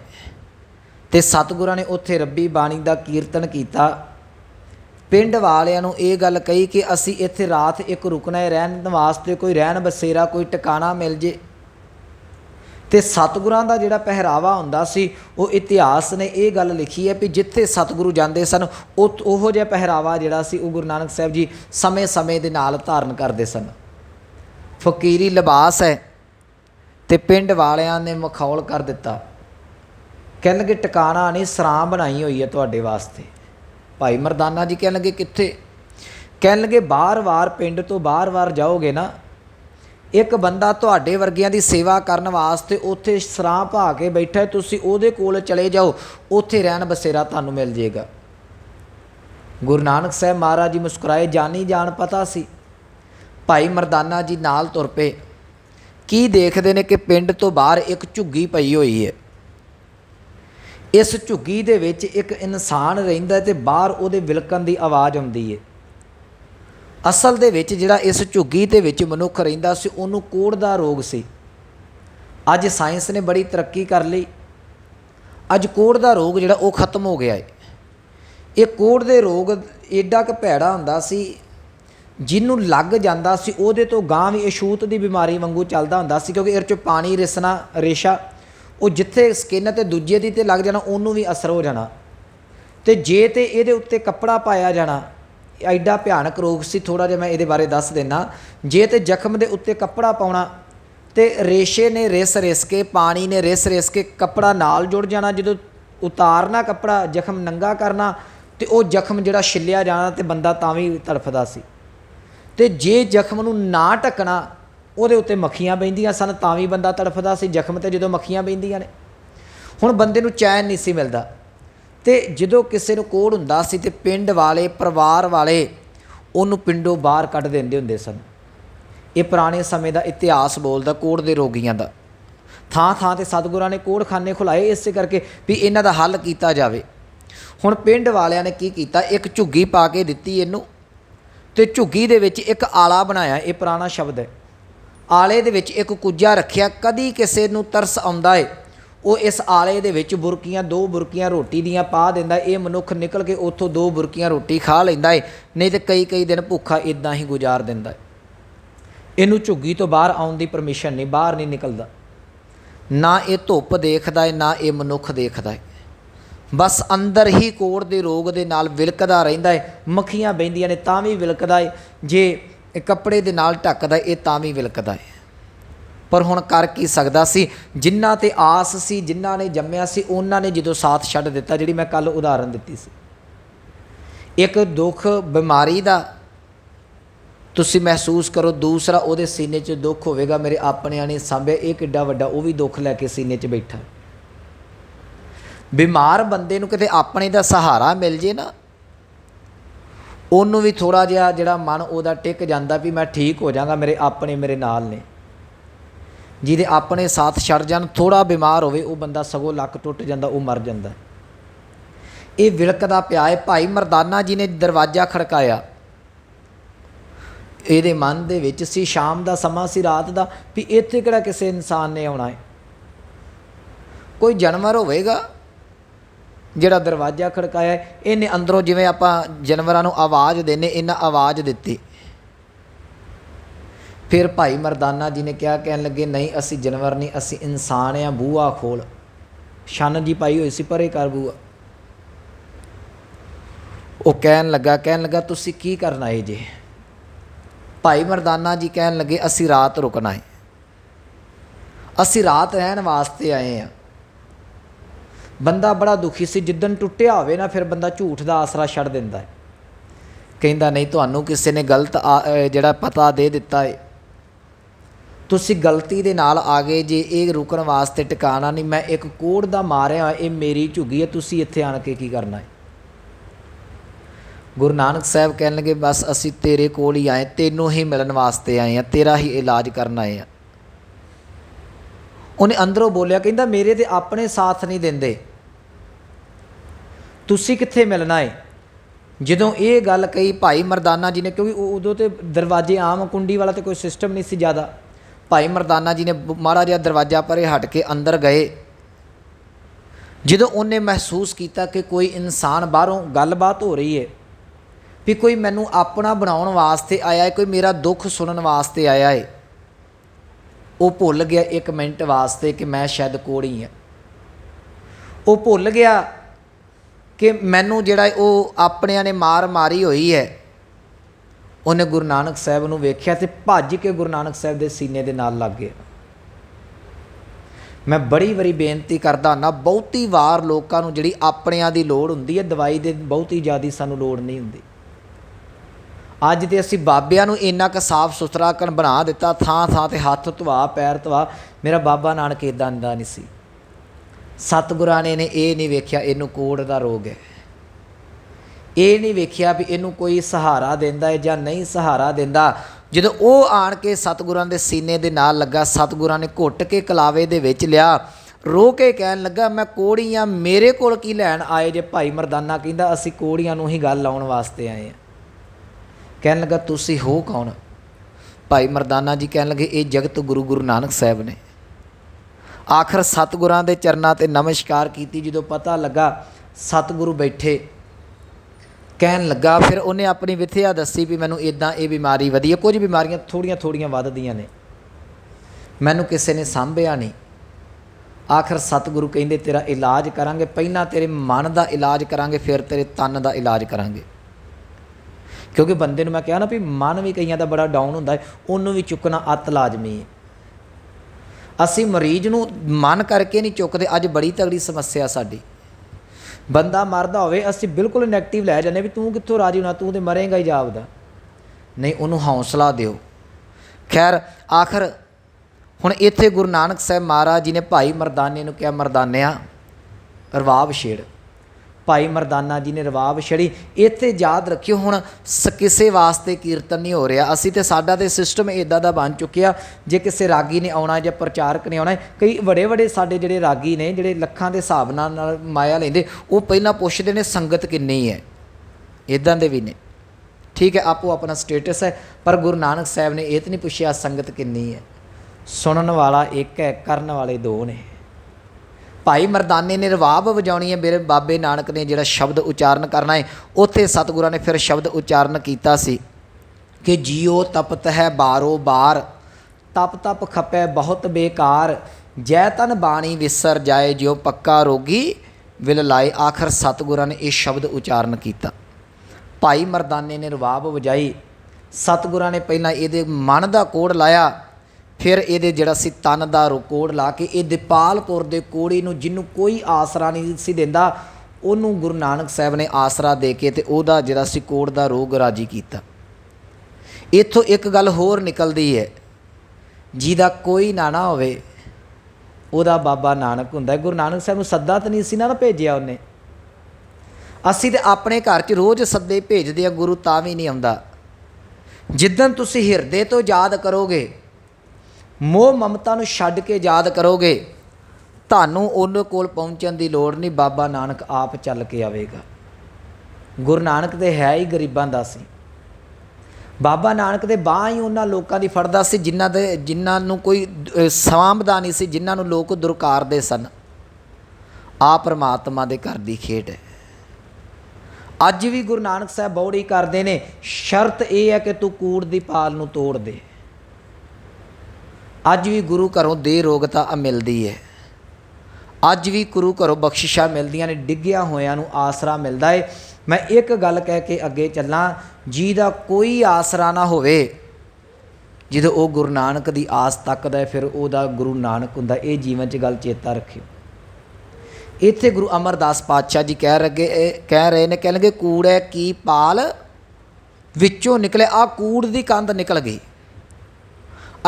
ਤੇ ਸਤਿਗੁਰਾਂ ਨੇ ਉੱਥੇ ਰੱਬੀ ਬਾਣੀ ਦਾ ਕੀਰਤਨ ਕੀਤਾ। ਪਿੰਡ ਵਾਲਿਆਂ ਨੂੰ ਇਹ ਗੱਲ ਕਹੀ ਕਿ ਅਸੀਂ ਇੱਥੇ ਰਾਤ ਇੱਕ ਰੁਕਣਾ ਹੈ, ਰਹਿਣ ਵਾਸਤੇ ਕੋਈ ਰਹਿਣ ਬਸੇਰਾ, ਕੋਈ ਟਿਕਾਣਾ ਮਿਲ ਜੇ। ਤੇ ਸਤਿਗੁਰਾਂ ਦਾ ਜਿਹੜਾ ਪਹਿਰਾਵਾ ਹੁੰਦਾ ਸੀ, ਉਹ ਇਤਿਹਾਸ ਨੇ ਇਹ ਗੱਲ ਲਿਖੀ ਹੈ ਕਿ ਜਿੱਥੇ ਸਤਿਗੁਰੂ ਜਾਂਦੇ ਸਨ ਉਹ ਉਹੋ ਜਿਹਾ ਪਹਿਰਾਵਾ ਜਿਹੜਾ ਸੀ ਉਹ ਗੁਰੂ ਨਾਨਕ ਸਾਹਿਬ ਜੀ ਸਮੇਂ-ਸਮੇਂ ਦੇ ਨਾਲ ਧਾਰਨ ਕਰਦੇ ਸਨ। ਫਕੀਰੀ ਲਿਬਾਸ ਹੈ। ਤੇ ਪਿੰਡ ਵਾਲਿਆਂ ਨੇ ਮਖੌਲ ਕਰ ਦਿੱਤਾ। ਕਹਿਣਗੇ ਟਿਕਾਣਾ ਨਹੀਂ ਸਰਾਂ ਬਣਾਈ ਹੋਈ ਹੈ ਤੁਹਾਡੇ ਵਾਸਤੇ। ਭਾਈ ਮਰਦਾਨਾ ਜੀ ਕਹਿਣਗੇ ਕਿੱਥੇ? ਕਹਿਣਗੇ ਬਾਰ-ਬਾਰ ਪਿੰਡ ਤੋਂ ਬਾਰ-ਬਾਰ ਜਾਓਗੇ ਨਾ, ਇੱਕ ਬੰਦਾ ਤੁਹਾਡੇ ਵਰਗਿਆਂ ਦੀ ਸੇਵਾ ਕਰਨ ਵਾਸਤੇ ਉੱਥੇ ਸਰਾਂ ਭਾ ਕੇ ਬੈਠਾ ਤੁਸੀਂ ਉਹਦੇ ਕੋਲ ਚਲੇ ਜਾਓ, ਉੱਥੇ ਰਹਿਣ ਬਸੇਰਾ ਤੁਹਾਨੂੰ ਮਿਲ ਜਾਏਗਾ ਗੁਰੂ ਨਾਨਕ ਸਾਹਿਬ ਮਹਾਰਾਜ ਜੀ ਮੁਸਕਰਾਏ ਜਾਣੀ ਜਾਣ ਪਤਾ ਸੀ? ਭਾਈ ਮਰਦਾਨਾ ਜੀ ਨਾਲ ਤੁਰ ਪਏ। ਕੀ ਦੇਖਦੇ ਨੇ ਕਿ ਪਿੰਡ ਤੋਂ ਬਾਹਰ ਇੱਕ ਝੁੱਗੀ ਪਈ ਹੋਈ ਹੈ? ਇਸ ਝੁੱਗੀ ਦੇ ਵਿੱਚ ਇੱਕ ਇਨਸਾਨ ਰਹਿੰਦਾ ਤੇ ਬਾਹਰ ਉਹਦੇ ਵਿਲਕਣ ਦੀ ਆਵਾਜ਼ ਆਉਂਦੀ ਹੈ। ਅਸਲ ਦੇ ਵਿੱਚ ਜਿਹੜਾ ਇਸ ਝੁੱਗੀ ਦੇ ਵਿੱਚ ਮਨੁੱਖ ਰਹਿੰਦਾ ਸੀ, ਉਹਨੂੰ ਕੋੜ ਦਾ ਰੋਗ ਸੀ। ਅੱਜ ਸਾਇੰਸ ਨੇ ਬੜੀ ਤਰੱਕੀ ਕਰ ਲਈ। ਅੱਜ ਕੋੜ ਦਾ ਰੋਗ ਜਿਹੜਾ ਉਹ ਖਤਮ ਹੋ ਗਿਆ ਹੈ। ਇਹ ਕੋੜ ਦੇ ਰੋਗ, ਏਡਾ ਕੁ ਭੈੜਾ ਹੁੰਦਾ ਸੀ ਜਿਹਨੂੰ ਲੱਗ ਜਾਂਦਾ ਸੀ ਉਹਦੇ ਤੋਂ ਗਾਂ ਵੀ ਅਛੂਤ ਦੀ ਬਿਮਾਰੀ ਵਾਂਗੂ ਚੱਲਦਾ ਹੁੰਦਾ ਸੀ, ਕਿਉਂਕਿ ਇਹ 'ਚ ਪਾਣੀ, ਰਿਸਣਾ, ਰੇਸ਼ਾ, ਉਹ ਜਿੱਥੇ ਸਕਿਨ ਤੇ ਦੂਜੇ ਦੀ ਤੇ ਲੱਗ ਜਾਣਾ, ਉਹਨੂੰ ਵੀ ਅਸਰ ਹੋ ਜਾਣਾ। ਤੇ ਜੇ ਤੇ ਇਹਦੇ ਉੱਤੇ ਕੱਪੜਾ ਪਾਇਆ ਜਾਣਾ, ਐਡਾ ਭਿਆਨਕ ਰੋਗ ਸੀ ਥੋੜਾ ਜਿਹਾ ਮੈਂ ਇਹਦੇ ਬਾਰੇ ਦੱਸ ਦੇਣਾ ਜੇ ਤੇ ਜ਼ਖਮ ਦੇ ਉੱਤੇ ਕੱਪੜਾ ਪਾਉਣਾ, ਤੇ ਰੇਸ਼ੇ ਨੇ ਰਿਸ ਰਿਸ ਕੇ, ਪਾਣੀ ਨੇ ਰਿਸ ਰਿਸ ਕੇ ਕੱਪੜਾ ਨਾਲ ਜੁੜ ਜਾਣਾ, ਜਦੋਂ ਉਤਾਰਨਾ ਕੱਪੜਾ, ਜ਼ਖਮ ਨੰਗਾ ਕਰਨਾ, ਤੇ ਉਹ ਜ਼ਖਮ ਜਿਹੜਾ ਛਿੱਲਿਆ ਜਾਣਾ ਤੇ ਬੰਦਾ ਤਾਂ ਵੀ ਤੜਫਦਾ ਸੀ। ਤੇ ਜੇ ਜ਼ਖਮ ਨੂੰ ਨਾ ਢੱਕਣਾ, ਉਹਦੇ ਉੱਤੇ ਮੱਖੀਆਂ ਬੈਂਦੀਆਂ ਸਨ, ਤਾਂ ਵੀ ਬੰਦਾ ਤੜਫਦਾ ਸੀ। ਜ਼ਖਮ ਤੇ ਜਦੋਂ ਮੱਖੀਆਂ ਬੈਂਦੀਆਂ ਨੇ। ਹੁਣ ਬੰਦੇ ਨੂੰ ਚੈਨ ਨਹੀਂ ਸੀ ਮਿਲਦਾ। ਤੇ ਜਦੋਂ ਕਿਸੇ ਨੂੰ ਕੋੜ ਹੁੰਦਾ ਸੀ ਤੇ ਪਿੰਡ ਵਾਲੇ, ਪਰਿਵਾਰ ਵਾਲੇ ਉਹਨੂੰ ਪਿੰਡੋਂ ਬਾਹਰ ਕੱਢ ਦਿੰਦੇ ਹੁੰਦੇ ਸਨ। ਇਹ ਪੁਰਾਣੇ ਸਮੇਂ ਦਾ ਇਤਿਹਾਸ ਬੋਲਦਾ, ਕੋੜ ਦੇ ਰੋਗੀਆਂ ਦਾ। ਥਾਂ ਥਾਂ ਤੇ ਸਤਿਗੁਰਾਂ ਨੇ ਕੋੜਖਾਨੇ ਖੁਲਾਏ ਇਸੇ ਕਰਕੇ ਵੀ ਇਹਨਾਂ ਦਾ ਹੱਲ ਕੀਤਾ ਜਾਵੇ। ਹੁਣ ਪਿੰਡ ਵਾਲਿਆਂ ਨੇ ਕੀ ਕੀਤਾ? ਇੱਕ ਝੁੱਗੀ ਪਾ ਕੇ ਦਿੱਤੀ ਇਹਨੂੰ। ਤੇ ਝੁੱਗੀ ਦੇ ਵਿੱਚ ਇੱਕ ਆਲਾ ਬਣਾਇਆ, ਇਹ ਪੁਰਾਣਾ ਸ਼ਬਦ ਹੈ। ਆਲੇ ਦੇ ਵਿੱਚ ਇੱਕ ਕੁੱਜਾ ਰੱਖਿਆ, ਕਦੀ ਕਿਸੇ ਨੂੰ ਤਰਸ ਆਉਂਦਾ ਏ। ਉਹ ਇਸ ਆਲੇ ਦੇ ਵਿੱਚ ਬੁਰਕੀਆਂ, ਦੋ ਬੁਰਕੀਆਂ ਰੋਟੀ ਦੀਆਂ ਪਾ ਦਿੰਦਾ ਇਹ ਮਨੁੱਖ ਨਿਕਲ ਕੇ ਉੱਥੋਂ ਦੋ ਬੁਰਕੀਆਂ ਰੋਟੀ ਖਾ ਲੈਂਦਾ ਏ, ਨਹੀਂ ਤੇ ਕਈ ਕਈ ਦਿਨ ਭੁੱਖਾ ਇਦਾਂ ਹੀ ਗੁਜ਼ਾਰ ਦਿੰਦਾ ਏ। ਇਹਨੂੰ ਝੁੱਗੀ ਤੋਂ ਬਾਹਰ ਆਉਣ ਦੀ ਪਰਮਿਸ਼ਨ ਨਹੀਂ, ਬਾਹਰ ਨਹੀਂ ਨਿਕਲਦਾ। ਨਾ ਇਹ ਧੁੱਪ ਦੇਖਦਾ ਏ, ਨਾ ਇਹ ਮਨੁੱਖ ਦੇਖਦਾ ਏ। ਬਸ ਅੰਦਰ ਹੀ ਕੋੜ ਦੇ ਰੋਗ ਦੇ ਨਾਲ ਵਿਲਕਦਾ ਰਹਿੰਦਾ ਏ, ਮੱਖੀਆਂ ਬੈਂਦੀਆਂ ਨੇ ਤਾਂ ਵੀ ਵਿਲਕਦਾ ਏ, ਜੇ ਕੱਪੜੇ ਦੇ ਨਾਲ ਢੱਕਦਾ ਇਹ ਤਾਂ ਵੀ ਵਿਲਕਦਾ ਏ। ਪਰ ਹੁਣ ਕਰ ਕੀ ਸਕਦਾ ਸੀ? ਜਿਨ੍ਹਾਂ ਤੇ ਆਸ ਸੀ, ਜਿਨ੍ਹਾਂ ਨੇ ਜੰਮਿਆ ਸੀ, ਉਹਨਾਂ ਨੇ ਜਦੋਂ ਸਾਥ ਛੱਡ ਦਿੱਤਾ, ਜਿਹੜੀ ਮੈਂ ਕੱਲ ਉਦਾਹਰਨ ਦਿੱਤੀ ਸੀ। ਇੱਕ ਦੁੱਖ ਬਿਮਾਰੀ ਦਾ ਤੁਸੀਂ ਮਹਿਸੂਸ ਕਰੋ, ਦੂਸਰਾ ਉਹਦੇ ਸੀਨੇ 'ਚ ਦੁੱਖ ਹੋਵੇਗਾ, ਮੇਰੇ ਆਪਣਿਆਂ ਨੇ ਸਾਂਭਿਆ, ਇਹ ਕਿੱਡਾ ਵੱਡਾ, ਉਹ ਵੀ ਦੁੱਖ ਲੈ ਕੇ ਸੀਨੇ 'ਚ ਬੈਠਾ। ਬਿਮਾਰ ਬੰਦੇ ਨੂੰ ਕਿਤੇ ਆਪਣੇ ਦਾ ਸਹਾਰਾ ਮਿਲ ਜੇ ਨਾ, ਉਹਨੂੰ ਵੀ ਥੋੜਾ ਜਿਹਾ ਜਿਹੜਾ ਮਨ ਉਹਦਾ ਟਿਕ ਜਾਂਦਾ ਵੀ ਮੈਂ ਠੀਕ ਹੋ ਜਾਵਾਂਗਾ, ਮੇਰੇ ਆਪਣੇ ਮੇਰੇ ਨਾਲ ਨੇ। ਜਿਹਦੇ ਆਪਣੇ ਸਾਥ ਛੱਡ ਜਾਣ ਥੋੜਾ ਬਿਮਾਰ ਹੋਵੇ, ਉਹ ਬੰਦਾ ਸਗੋਂ ਲੱਕ ਟੁੱਟ ਜਾਂਦਾ, ਉਹ ਮਰ ਜਾਂਦਾ। ਇਹ ਵਿਲਕਦਾ ਪਿਆ ਹੈ। ਭਾਈ ਮਰਦਾਨਾ ਜੀ ਨੇ ਦਰਵਾਜ਼ਾ ਖੜਕਾਇਆ। ਇਹਦੇ ਮਨ ਦੇ ਵਿੱਚ ਸੀ, ਸ਼ਾਮ ਦਾ ਸਮਾਂ ਸੀ, ਰਾਤ ਦਾ, ਵੀ ਇੱਥੇ ਕਿਹੜਾ ਕਿਸੇ ਇਨਸਾਨ ਨੇ ਆਉਣਾ ਹੈ? ਕੋਈ ਜਾਨਵਰ ਹੋਵੇਗਾ? ਜਿਹੜਾ ਦਰਵਾਜ਼ਾ ਖੜਕਾਇਆ ਇਹਨੇ ਅੰਦਰੋਂ ਜਿਵੇਂ ਆਪਾਂ ਜਾਨਵਰਾਂ ਨੂੰ ਆਵਾਜ਼ ਦਿੰਨੇ ਇਹਨਾਂ ਆਵਾਜ਼ ਦਿੱਤੀ। ਫਿਰ ਭਾਈ ਮਰਦਾਨਾ ਜੀ ਨੇ ਕਿਹਾ, ਕਹਿਣ ਲੱਗੇ, ਨਹੀਂ, ਅਸੀਂ ਜਾਨਵਰ ਨਹੀਂ, ਅਸੀਂ ਇਨਸਾਨ ਆ ਬੂਆ ਖੋਲ। ਛੰਨ ਜੀ ਪਾਈ ਹੋਈ ਸੀ, ਪਰੇ ਕਰ ਬੂਆ ਉਹ ਕਹਿਣ ਲੱਗਾ ਕਹਿਣ ਲੱਗਾ, ਤੁਸੀਂ ਕੀ ਕਰਨਾ ਹੈ ਜੀ? ਭਾਈ ਮਰਦਾਨਾ ਜੀ ਕਹਿਣ ਲੱਗੇ, ਅਸੀਂ ਰਾਤ ਰੁਕਣਾ ਹੈ ਅਸੀਂ ਰਾਤ ਰਹਿਣ ਵਾਸਤੇ ਆਏ ਆ। ਬੰਦਾ ਬੜਾ ਦੁਖੀ ਸੀ ਜਿੱਦਨ ਟੁੱਟਿਆ ਹੋਵੇ ਨਾ, ਫਿਰ ਬੰਦਾ ਝੂਠ ਦਾ ਆਸਰਾ ਛੱਡ ਦਿੰਦਾ ਹੈ। ਕਹਿੰਦਾ, ਨਹੀਂ, ਤੁਹਾਨੂੰ ਕਿਸੇ ਨੇ ਗਲਤ ਆ- ਜਿਹੜਾ ਪਤਾ ਦੇ ਦਿੱਤਾ ਹੈ ਤੁਸੀਂ ਗਲਤੀ ਦੇ ਨਾਲ ਆ ਗਏ, ਜੇ ਇਹ ਰੁਕਣ ਵਾਸਤੇ ਟਿਕਾਣਾ ਨਹੀਂ, ਮੈਂ ਇੱਕ ਕੋੜ ਦਾ ਮਾਰਿਆ ਇਹ ਮੇਰੀ ਝੁੱਗੀ ਹੈ, ਤੁਸੀਂ ਇੱਥੇ ਆਣ ਕੇ ਕੀ ਕਰਨਾ ਹੈ? ਗੁਰੂ ਨਾਨਕ ਸਾਹਿਬ ਕਹਿਣ ਲੱਗੇ, ਬਸ ਅਸੀਂ ਤੇਰੇ ਕੋਲ ਹੀ ਆਏ, ਤੈਨੂੰ ਹੀ ਮਿਲਣ ਵਾਸਤੇ ਆਏ ਆ ਤੇਰਾ ਹੀ ਇਲਾਜ ਕਰਨ ਆਏ ਆ ਉਹਨੇ ਅੰਦਰੋਂ ਬੋਲਿਆ, ਕਹਿੰਦਾ, ਮੇਰੇ ਤੇ ਆਪਣੇ ਸਾਥ ਨਹੀਂ ਦਿੰਦੇ। ਤੁਸੀਂ ਕਿੱਥੇ ਮਿਲਣਾ ਹੈ ਜਦੋਂ ਇਹ ਗੱਲ ਕਹੀ ਭਾਈ ਮਰਦਾਨਾ ਜੀ ਨੇ, ਕਿਉਂਕਿ ਉਦੋਂ ਤੇ ਦਰਵਾਜ਼ੇ ਆਮ ਕੁੰਡੀ ਵਾਲਾ ਤੇ ਕੋਈ ਸਿਸਟਮ ਨਹੀਂ ਸੀ ਜ਼ਿਆਦਾ। ਭਾਈ ਮਰਦਾਨਾ ਜੀ ਨੇ ਬ- ਮਾੜਾ ਜਿਹਾ ਦਰਵਾਜ਼ਾ ਪਰੇ ਹਟ ਕੇ ਅੰਦਰ ਗਏ। ਜਦੋਂ ਉਹਨੇ ਮਹਿਸੂਸ ਕੀਤਾ ਕਿ ਕੋਈ ਇਨਸਾਨ ਬਾਹਰੋਂ ਗੱਲਬਾਤ ਹੋ ਰਹੀ ਹੈ ਵੀ ਕੋਈ ਮੈਨੂੰ ਆਪਣਾ ਬਣਾਉਣ ਵਾਸਤੇ ਆਇਆ ਹੈ ਕੋਈ ਮੇਰਾ ਦੁੱਖ ਸੁਣਨ ਵਾਸਤੇ ਆਇਆ ਹੈ ਉਹ ਭੁੱਲ ਗਿਆ ਇੱਕ ਮਿੰਟ ਵਾਸਤੇ ਕਿ ਮੈਂ ਸ਼ਾਇਦ ਕੋੜੀ ਹਾਂ ਉਹ ਭੁੱਲ ਗਿਆ ਕਿ ਮੈਨੂੰ ਜਿਹੜਾ ਉਹ ਆਪਣਿਆਂ ਨੇ ਮਾਰ ਮਾਰੀ ਹੋਈ ਹੈ, ਉਹਨੇ ਗੁਰੂ ਨਾਨਕ ਸਾਹਿਬ ਨੂੰ ਵੇਖਿਆ ਤੇ ਭੱਜ ਕੇ ਗੁਰੂ ਨਾਨਕ ਸਾਹਿਬ ਦੇ ਸੀਨੇ ਦੇ ਨਾਲ ਲੱਗ ਗਿਆ। ਮੈਂ ਬੜੀ ਵਾਰੀ ਬੇਨਤੀ ਕਰਦਾ ਨਾ ਬਹੁਤੀ ਵਾਰ ਲੋਕਾਂ ਨੂੰ ਜਿਹੜੀ ਆਪਣਿਆਂ ਦੀ ਲੋੜ ਹੁੰਦੀ ਹੈ, ਦਵਾਈ ਦੇ ਬਹੁਤੀ ਜ਼ਿਆਦੀ ਸਾਨੂੰ ਲੋੜ ਨਹੀਂ ਹੁੰਦੀ। ਅੱਜ ਤੇ ਅਸੀਂ ਬਾਬਿਆਂ ਨੂੰ ਇੰਨਾ ਕੁ ਸਾਫ਼ ਸੁਥਰਾ ਕਨ ਬਣਾ ਦਿੱਤਾ ਥਾਂ ਥਾਂ ਤੇ ਹੱਥ ਧਵਾ, ਪੈਰ ਧਵਾ, ਮੇਰਾ ਬਾਬਾ ਨਾਨਕ ਇਦਾਂ ਦਾ ਨਹੀਂ ਸੀ। ਸਤਿਗੁਰਾਂ ਨੇ ਨੇ ਇਹ ਨਹੀਂ ਵੇਖਿਆ ਇਹਨੂੰ ਕੋੜ ਦਾ ਰੋਗ ਹੈ। ਇਹ ਨਹੀਂ ਵੇਖਿਆ ਵੀ ਇਹਨੂੰ ਕੋਈ ਸਹਾਰਾ ਦਿੰਦਾ ਹੈ ਜਾਂ ਨਹੀਂ ਸਹਾਰਾ ਦਿੰਦਾ। ਜਦੋਂ ਉਹ ਆਣ ਕੇ ਸਤਿਗੁਰਾਂ ਦੇ ਸੀਨੇ ਦੇ ਨਾਲ ਲੱਗਾ, ਸਤਿਗੁਰਾਂ ਨੇ ਘੁੱਟ ਕੇ ਕਲਾਵੇ ਦੇ ਵਿੱਚ ਲਿਆ, ਰੋ ਕੇ ਕਹਿਣ ਲੱਗਾ, ਮੈਂ ਕੋੜੀਆਂ ਮੇਰੇ ਕੋਲ ਕੀ ਲੈਣ ਆਏ ਜੇ ਭਾਈ ਮਰਦਾਨਾ? ਕਹਿੰਦਾ, ਅਸੀਂ ਕੋੜੀਆਂ ਨੂੰ ਹੀ ਗੱਲ ਲਾਉਣ ਵਾਸਤੇ ਆਏ ਆ ਕਹਿਣ ਲੱਗਾ, ਤੁਸੀਂ ਹੋ ਕੌਣ? ਭਾਈ ਮਰਦਾਨਾ ਜੀ ਕਹਿਣ ਲੱਗੇ, ਇਹ ਜਗਤ ਗੁਰੂ ਗੁਰੂ ਨਾਨਕ ਸਾਹਿਬ ਨੇ। ਆਖਰ ਸਤਿਗੁਰਾਂ ਦੇ ਚਰਨਾਂ ਤੇ ਨਮਸਕਾਰ ਕੀਤੀ, ਜਦੋਂ ਪਤਾ ਲੱਗਾ ਸਤਿਗੁਰੂ ਬੈਠੇ। ਕਹਿਣ ਲੱਗਾ, ਫਿਰ ਉਹਨੇ ਆਪਣੀ ਵਿਥਿਆ ਦੱਸੀ ਵੀ ਮੈਨੂੰ ਇਦਾਂ ਇਹ ਬਿਮਾਰੀ ਵਧੀ ਹੈ। ਕੁਝ ਬਿਮਾਰੀਆਂ ਥੋੜੀਆਂ ਥੋੜੀਆਂ ਵੱਧਦੀਆਂ ਨੇ। ਮੈਨੂੰ ਕਿਸੇ ਨੇ ਸਾਂਭਿਆ ਨਹੀਂ। ਆਖਰ ਸਤਿਗੁਰੂ ਕਹਿੰਦੇ, ਤੇਰਾ ਇਲਾਜ ਕਰਾਂਗੇ। ਪਹਿਲਾਂ ਤੇਰੇ ਮਨ ਦਾ ਇਲਾਜ ਕਰਾਂਗੇ, ਫਿਰ ਤੇਰੇ ਤਨ ਦਾ ਇਲਾਜ ਕਰਾਂਗੇ। ਕਿਉਂਕਿ ਬੰਦੇ ਨੂੰ ਮੈਂ ਕਿਹਾ ਨਾ ਵੀ ਮਨ ਵੀ ਕਈਆਂ ਦਾ ਬੜਾ ਡਾਊਨ ਹੁੰਦਾ ਹੈ, ਉਹਨੂੰ ਵੀ ਚੁੱਕਣਾ ਅਤ ਲਾਜ਼ਮੀ ਹੈ। ਅਸੀਂ ਮਰੀਜ਼ ਨੂੰ ਮਨ ਕਰਕੇ ਨਹੀਂ ਚੁੱਕਦੇ, ਅੱਜ ਬੜੀ ਤਗੜੀ ਸਮੱਸਿਆ ਸਾਡੀ। ਬੰਦਾ ਮਰਦਾ ਹੋਵੇ, ਅਸੀਂ ਬਿਲਕੁਲ 네ਗੇਟਿਵ ਲੈ ਜਾਂਦੇ ਵੀ ਤੂੰ ਕਿੱਥੋਂ ਰਾਜੀ ਹੋਣਾ, ਤੂੰ ਤੇ ਮਰੇਗਾ ਹੀ ਜਾਪਦਾ। ਨਹੀਂ, ਉਹਨੂੰ ਹੌਸਲਾ ਦਿਓ। ਖੈਰ, ਆਖਰ ਹੁਣ ਇੱਥੇ ਗੁਰੂ ਨਾਨਕ ਸਾਹਿਬ ਮਹਾਰਾਜ ਜੀ ਨੇ ਭਾਈ ਮਰਦਾਨੇ ਨੂੰ ਕਿਹਾ, ਮਰਦਾਨਿਆ, ਰਵਾਬ ਛੇੜ। ਭਾਈ ਮਰਦਾਨਾ ਜੀ ਨੇ ਰਵਾਬ ਛੜੀ, ਇੱਥੇ ਯਾਦ ਰੱਖਿਓ ਹੁਣ ਸ- ਕਿਸੇ ਵਾਸਤੇ ਕੀਰਤਨ ਨਹੀਂ ਹੋ ਰਿਹਾ। ਅਸੀਂ ਤੇ ਸਾਡਾ ਤੇ ਸਿਸਟਮ ਇਦਾਂ ਦਾ ਬਣ ਚੁੱਕਿਆ, ਜੇ ਕਿਸੇ ਰਾਗੀ ਨੇ ਆਉਣਾ ਜਾਂ ਪ੍ਰਚਾਰਕ ਨੇ ਆਉਣਾ, ਕਈ ਵੱਡੇ ਵੱਡੇ ਸਾਡੇ ਜਿਹੜੇ ਰਾਗੀ ਨੇ, ਜਿਹੜੇ ਲੱਖਾਂ ਦੇ ਹਿਸਾਬ ਨਾਲ ਨਾਲ ਮਾਇਆ ਲੈਂਦੇ, ਉਹ ਪਹਿਲਾਂ ਪੁੱਛਦੇ ਨੇ ਸੰਗਤ ਕਿੰਨੀ ਹੈ। ਇਦਾਂ ਦੇ ਵੀ ਨੇ। ਠੀਕ ਹੈ, ਆਪੋ ਆਪਣਾ ਸਟੇਟਸ ਹੈ, ਪਰ ਗੁਰੂ ਨਾਨਕ ਸਾਹਿਬ ਨੇ ਇਹ ਤਾਂ ਨਹੀਂ ਪੁੱਛਿਆ ਸੰਗਤ ਕਿੰਨੀ ਹੈ। ਸੁਣਨ ਵਾਲਾ ਇੱਕ ਹੈ, ਕਰਨ ਵਾਲੇ ਦੋ ਨੇ। ਭਾਈ ਮਰਦਾਨੇ ਨੇ ਰਵਾਬ ਵਜਾਉਣੀ ਹੈ ਮੇਰੇ ਬਾਬੇ ਨਾਨਕ ਨੇ ਜਿਹੜਾ ਸ਼ਬਦ ਉਚਾਰਨ ਕਰਨਾ ਹੈ। ਉੱਥੇ ਸਤਿਗੁਰਾਂ ਨੇ ਫਿਰ ਸ਼ਬਦ ਉਚਾਰਨ ਕੀਤਾ ਸੀ ਕਿ ਜੀਓ ਤਪਤ ਹੈ ਬਾਰੋ ਬਾਰ, ਤਪ ਤਪ ਖਪੈ ਬਹੁਤ ਬੇਕਾਰ, ਜੈ ਤਨ ਬਾਣੀ ਵਿਸਰ ਜਾਏ ਜਿਉ ਪੱਕਾ ਰੋਗੀ, ਵਿਲ ਲਾਏ ਆਖਰ ਸਤਿਗੁਰਾਂ ਨੇ ਇਹ ਸ਼ਬਦ ਉਚਾਰਨ ਕੀਤਾ। ਭਾਈ ਮਰਦਾਨੇ ਨੇ ਰਵਾਬ ਵਜਾਈ, ਸਤਿਗੁਰਾਂ ਨੇ ਪਹਿਲਾਂ ਇਹਦੇ ਮਨ ਦਾ ਕੋੜ ਲਾਇਆ ਫਿਰ ਇਹਦੇ ਜਿਹੜਾ ਸੀ ਤਨ ਦਾ ਰੋਕੋੜ ਲਾ ਕੇ ਇਹ ਦੀਪਾਲਪੁਰ ਦੇ ਕੋੜੀ ਨੂੰ ਜਿਹਨੂੰ ਕੋਈ ਆਸਰਾ ਨਹੀਂ ਸੀ ਦਿੰਦਾ, ਉਹਨੂੰ ਗੁਰੂ ਨਾਨਕ ਸਾਹਿਬ ਨੇ ਆਸਰਾ ਦੇ ਕੇ ਤੇ ਉਹਦਾ ਜਿਹੜਾ ਸੀ ਕੋੜ ਦਾ ਰੋਗ ਰਾਜੀ ਕੀਤਾ। ਇੱਥੋਂ ਇੱਕ ਗੱਲ ਹੋਰ ਨਿਕਲਦੀ ਹੈ, ਜਿਹਦਾ ਕੋਈ ਨਾ ਹੋਵੇ, ਉਹਦਾ ਬਾਬਾ ਨਾਨਕ ਹੁੰਦਾ ਗੁਰੂ ਨਾਨਕ ਸਾਹਿਬ ਨੂੰ ਸੱਦਾ ਤਾਂ ਨਹੀਂ ਸੀ ਨਾ ਨਾ ਭੇਜਿਆ ਉਹਨੇ। ਅਸੀਂ ਤੇ ਆਪਣੇ ਘਰ 'ਚ ਰੋਜ਼ ਸੱਦੇ ਭੇਜਦੇ ਆ, ਗੁਰੂ ਤਾਂ ਵੀ ਨਹੀਂ ਆਉਂਦਾ। ਜਿੱਦਨ ਤੁਸੀਂ ਹਿਰਦੇ ਤੋਂ ਯਾਦ ਕਰੋਗੇ ਮੋਹ ਮਮਤਾ ਨੂੰ ਛੱਡ ਕੇ ਯਾਦ ਕਰੋਗੇ, ਤੁਹਾਨੂੰ ਉਹਦੇ ਕੋਲ ਪਹੁੰਚਣ ਦੀ ਲੋੜ ਨਹੀਂ, ਬਾਬਾ ਨਾਨਕ ਆਪ ਚੱਲ ਕੇ ਆਵੇਗਾ। ਗੁਰੂ ਨਾਨਕ ਤੇ ਹੈ ਹੀ ਗਰੀਬਾਂ ਦਾ ਸੀ। ਬਾਬਾ ਨਾਨਕ ਦੇ ਬਾਹ ਹੀ ਉਹਨਾਂ ਲੋਕਾਂ ਦੀ ਫੜਦਾ ਸੀ, ਜਿਨ੍ਹਾਂ ਦੇ, ਜਿਨ੍ਹਾਂ ਨੂੰ ਕੋਈ ਸਾਂਭਦਾ ਨਹੀਂ ਸੀ, ਜਿਨ੍ਹਾਂ ਨੂੰ ਲੋਕ ਦੁਰਕਾਰਦੇ ਸਨ। ਆ ਪ੍ਰਮਾਤਮਾ ਦੇ ਘਰ ਦੀ ਖੇਡ ਹੈ। ਅੱਜ ਵੀ ਗੁਰੂ ਨਾਨਕ ਸਾਹਿਬ ਬੌੜੀ ਕਰਦੇ ਨੇ, ਸ਼ਰਤ ਇਹ ਹੈ ਕਿ ਤੂੰ ਕੂੜ ਦੀ ਪਾਲ ਨੂੰ ਤੋੜ ਦੇ। ਅੱਜ ਵੀ ਗੁਰੂ ਘਰੋਂ ਦੇ ਰੋਗਤਾ ਮਿਲਦੀ ਹੈ ਅੱਜ ਵੀ ਗੁਰੂ ਘਰੋਂ ਬਖਸ਼ਿਸ਼ਾਂ ਮਿਲਦੀਆਂ ਨੇ, ਡਿੱਗਿਆ ਹੋਇਆਂ ਨੂੰ ਆਸਰਾ ਮਿਲਦਾ ਹੈ ਮੈਂ ਇੱਕ ਗੱਲ ਕਹਿ ਕੇ ਅੱਗੇ ਚੱਲਾਂ ਜਿਹਦਾ ਕੋਈ ਆਸਰਾ ਨਾ ਹੋਵੇ, ਜਦੋਂ ਉਹ ਗੁਰੂ ਨਾਨਕ ਦੀ ਆਸ ਤੱਕਦਾ ਹੈ ਫਿਰ ਉਹਦਾ ਗੁਰੂ ਨਾਨਕ ਹੁੰਦਾ, ਇਹ ਜੀਵਨ 'ਚ ਗੱਲ ਚੇਤਾ ਰੱਖਿਓ। ਇੱਥੇ ਗੁਰੂ ਅਮਰਦਾਸ ਪਾਤਸ਼ਾਹ ਜੀ ਕਹਿ ਰਹੇ ਕਹਿ ਰਹੇ ਨੇ, ਕਹਿਣਗੇ, ਕੂੜ ਹੈ ਕੀ ਪਾਲ? ਵਿੱਚੋਂ ਨਿਕਲੇ ਆ ਕੂੜ ਦੀ ਕੰਧ ਨਿਕਲ ਗਈ।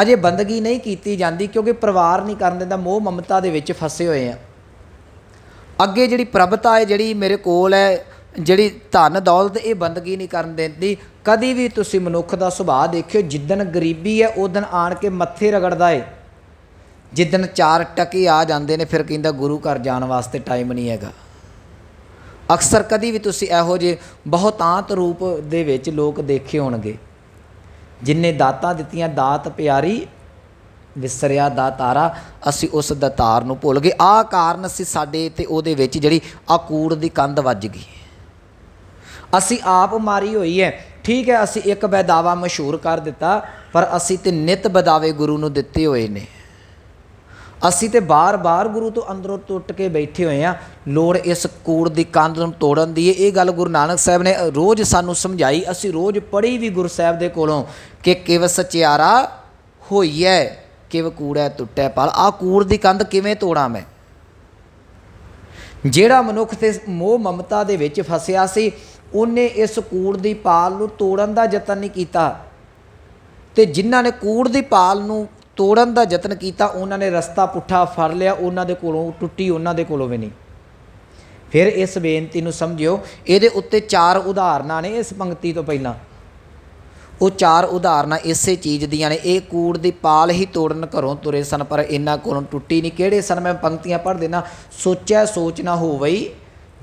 ਅਜੇ ਬੰਦਗੀ ਨਹੀਂ ਕੀਤੀ ਜਾਂਦੀ ਕਿਉਂਕਿ ਪਰਿਵਾਰ ਨਹੀਂ ਕਰਨ ਦਿੰਦਾ, ਮੋਹ ਮਮਤਾ ਦੇ ਵਿੱਚ ਫਸੇ ਹੋਏ ਆ। ਅੱਗੇ ਜਿਹੜੀ ਪ੍ਰਭਤਾ ਹੈ, ਜਿਹੜੀ ਮੇਰੇ ਕੋਲ ਹੈ, ਜਿਹੜੀ ਧਨ ਦੌਲਤ, ਇਹ ਬੰਦਗੀ ਨਹੀਂ ਕਰਨ ਦਿੰਦੀ। ਕਦੀ ਵੀ ਤੁਸੀਂ ਮਨੁੱਖ ਦਾ ਸੁਭਾਅ ਦੇਖਿਓ ਜਿੱਦਨ ਗਰੀਬੀ ਹੈ ਉਦਨ ਆਣ ਕੇ ਮੱਥੇ ਰਗੜਦਾ ਏ। ਜਿੱਦਨ ਚਾਰ ਟਕੇ ਆ ਜਾਂਦੇ ਨੇ, ਫਿਰ ਕਹਿੰਦਾ ਗੁਰੂ ਘਰ ਜਾਣ ਵਾਸਤੇ ਟਾਈਮ ਨਹੀਂ ਹੈਗਾ। ਅਕਸਰ ਕਦੀ ਵੀ ਤੁਸੀਂ ਇਹੋ ਜਿਹੇ ਬਹੁਤਾਂਤ ਰੂਪ ਦੇ ਵਿੱਚ ਲੋਕ ਦੇਖੇ ਹੋਣਗੇ। ਜਿਨਨੇ ਦਾਤਾਂ ਦਿੱਤੀਆਂ, ਦਾਤ ਪਿਆਰੀ, ਵਿਸਰਿਆ ਦਾਤਾਰਾ ਅਸੀਂ ਉਸ ਦਾਤਾਰ ਨੂੰ ਭੁੱਲ ਗਏ। ਆਹ ਕਾਰਨ ਸੀ ਸਾਡੇ ਤੇ ਉਹਦੇ ਵਿੱਚ ਜਿਹੜੀ ਆ ਕੂੜ ਦੀ ਕੰਧ ਵੱਜ ਗਈ। ਅਸੀਂ ਆਪ ਮਾਰੀ ਹੋਈ ਹੈ। ਠੀਕ ਹੈ, ਅਸੀਂ ਇੱਕ ਬੈਦਾਵਾ ਮਸ਼ਹੂਰ ਕਰ ਦਿੱਤਾ, ਪਰ ਅਸੀਂ ਤੇ ਨਿਤ ਬਦਾਵੇ ਗੁਰੂ ਨੂੰ ਦਿੱਤੇ ਹੋਏ ਨੇ। ਅਸੀਂ ਤੇ ਬਾਰ-ਬਾਰ ਗੁਰੂ ਤੋਂ ਅੰਦਰੋਂ ਟੁੱਟ ਕੇ ਬੈਠੇ ਹੋਏ ਆ ਲੋੜ ਇਸ ਕੂੜ ਦੀ ਕੰਧ ਨੂੰ ਤੋੜਨ ਦੀ ਹੈ ਇਹ ਗੱਲ ਗੁਰੂ ਨਾਨਕ ਸਾਹਿਬ ਨੇ ਰੋਜ਼ ਸਾਨੂੰ ਸਮਝਾਈ। ਅਸੀਂ ਰੋਜ਼ ਪੜ੍ਹੀ ਵੀ ਗੁਰੂ ਸਾਹਿਬ ਦੇ ਕੋਲੋਂ ਕਿ ਕਿਵ ਸਚਿਆਰਾ ਹੋਈਐ, ਕਿਵ ਕੂੜੈ ਟੁੱਟੈ ਪਲ। ਆ ਕੂੜ ਦੀ ਕੰਧ ਕਿਵੇਂ ਤੋੜਾਂ ਮੈਂ? ਜਿਹੜਾ ਮਨੁੱਖ ਤੇ ਮੋਹ ਮਮਤਾ ਦੇ ਵਿੱਚ ਫਸਿਆ ਸੀ, ਉਹਨੇ ਇਸ ਕੂੜ ਦੀ ਪਾਲ ਨੂੰ ਤੋੜਨ ਦਾ ਯਤਨ ਨਹੀਂ ਕੀਤਾ। ਤੇ ਜਿਨ੍ਹਾਂ ਨੇ ਕੂੜ ਦੀ ਪਾਲ ਨੂੰ ਤੋੜਨ ਦਾ ਯਤਨ ਕੀਤਾ, ਉਹਨਾਂ ਨੇ ਰਸਤਾ ਪੁੱਠਾ ਫੜ ਲਿਆ, ਉਹਨਾਂ ਦੇ ਕੋਲੋਂ ਟੁੱਟੀ, ਉਹਨਾਂ ਦੇ ਕੋਲੋਂ ਵੀ ਨਹੀਂ। ਫਿਰ ਇਸ ਬੇਨਤੀ ਨੂੰ ਸਮਝਿਓ, ਇਹਦੇ ਉੱਤੇ ਚਾਰ ਉਦਾਹਰਨਾਂ ਨੇ ਇਸ ਪੰਕਤੀ ਤੋਂ ਪਹਿਲਾਂ। ਉਹ ਚਾਰ ਉਦਾਹਰਨਾਂ ਇਸੇ ਚੀਜ਼ ਦੀਆਂ ਨੇ, ਇਹ ਕੂੜ ਦੀ ਪਾਲ ਹੀ ਤੋੜਨ ਘਰੋਂ ਤੁਰੇ ਸਨ, ਪਰ ਇਹਨਾਂ ਕੋਲੋਂ ਟੁੱਟੀ ਨਹੀਂ। ਕਿਹੜੇ ਸਨ? ਮੈਂ ਪੰਕਤੀਆਂ ਪੜ੍ਹ ਦੇਣਾ ਸੋਚਿਆ ਸੋਚ ਨਾ ਹੋਵਈ,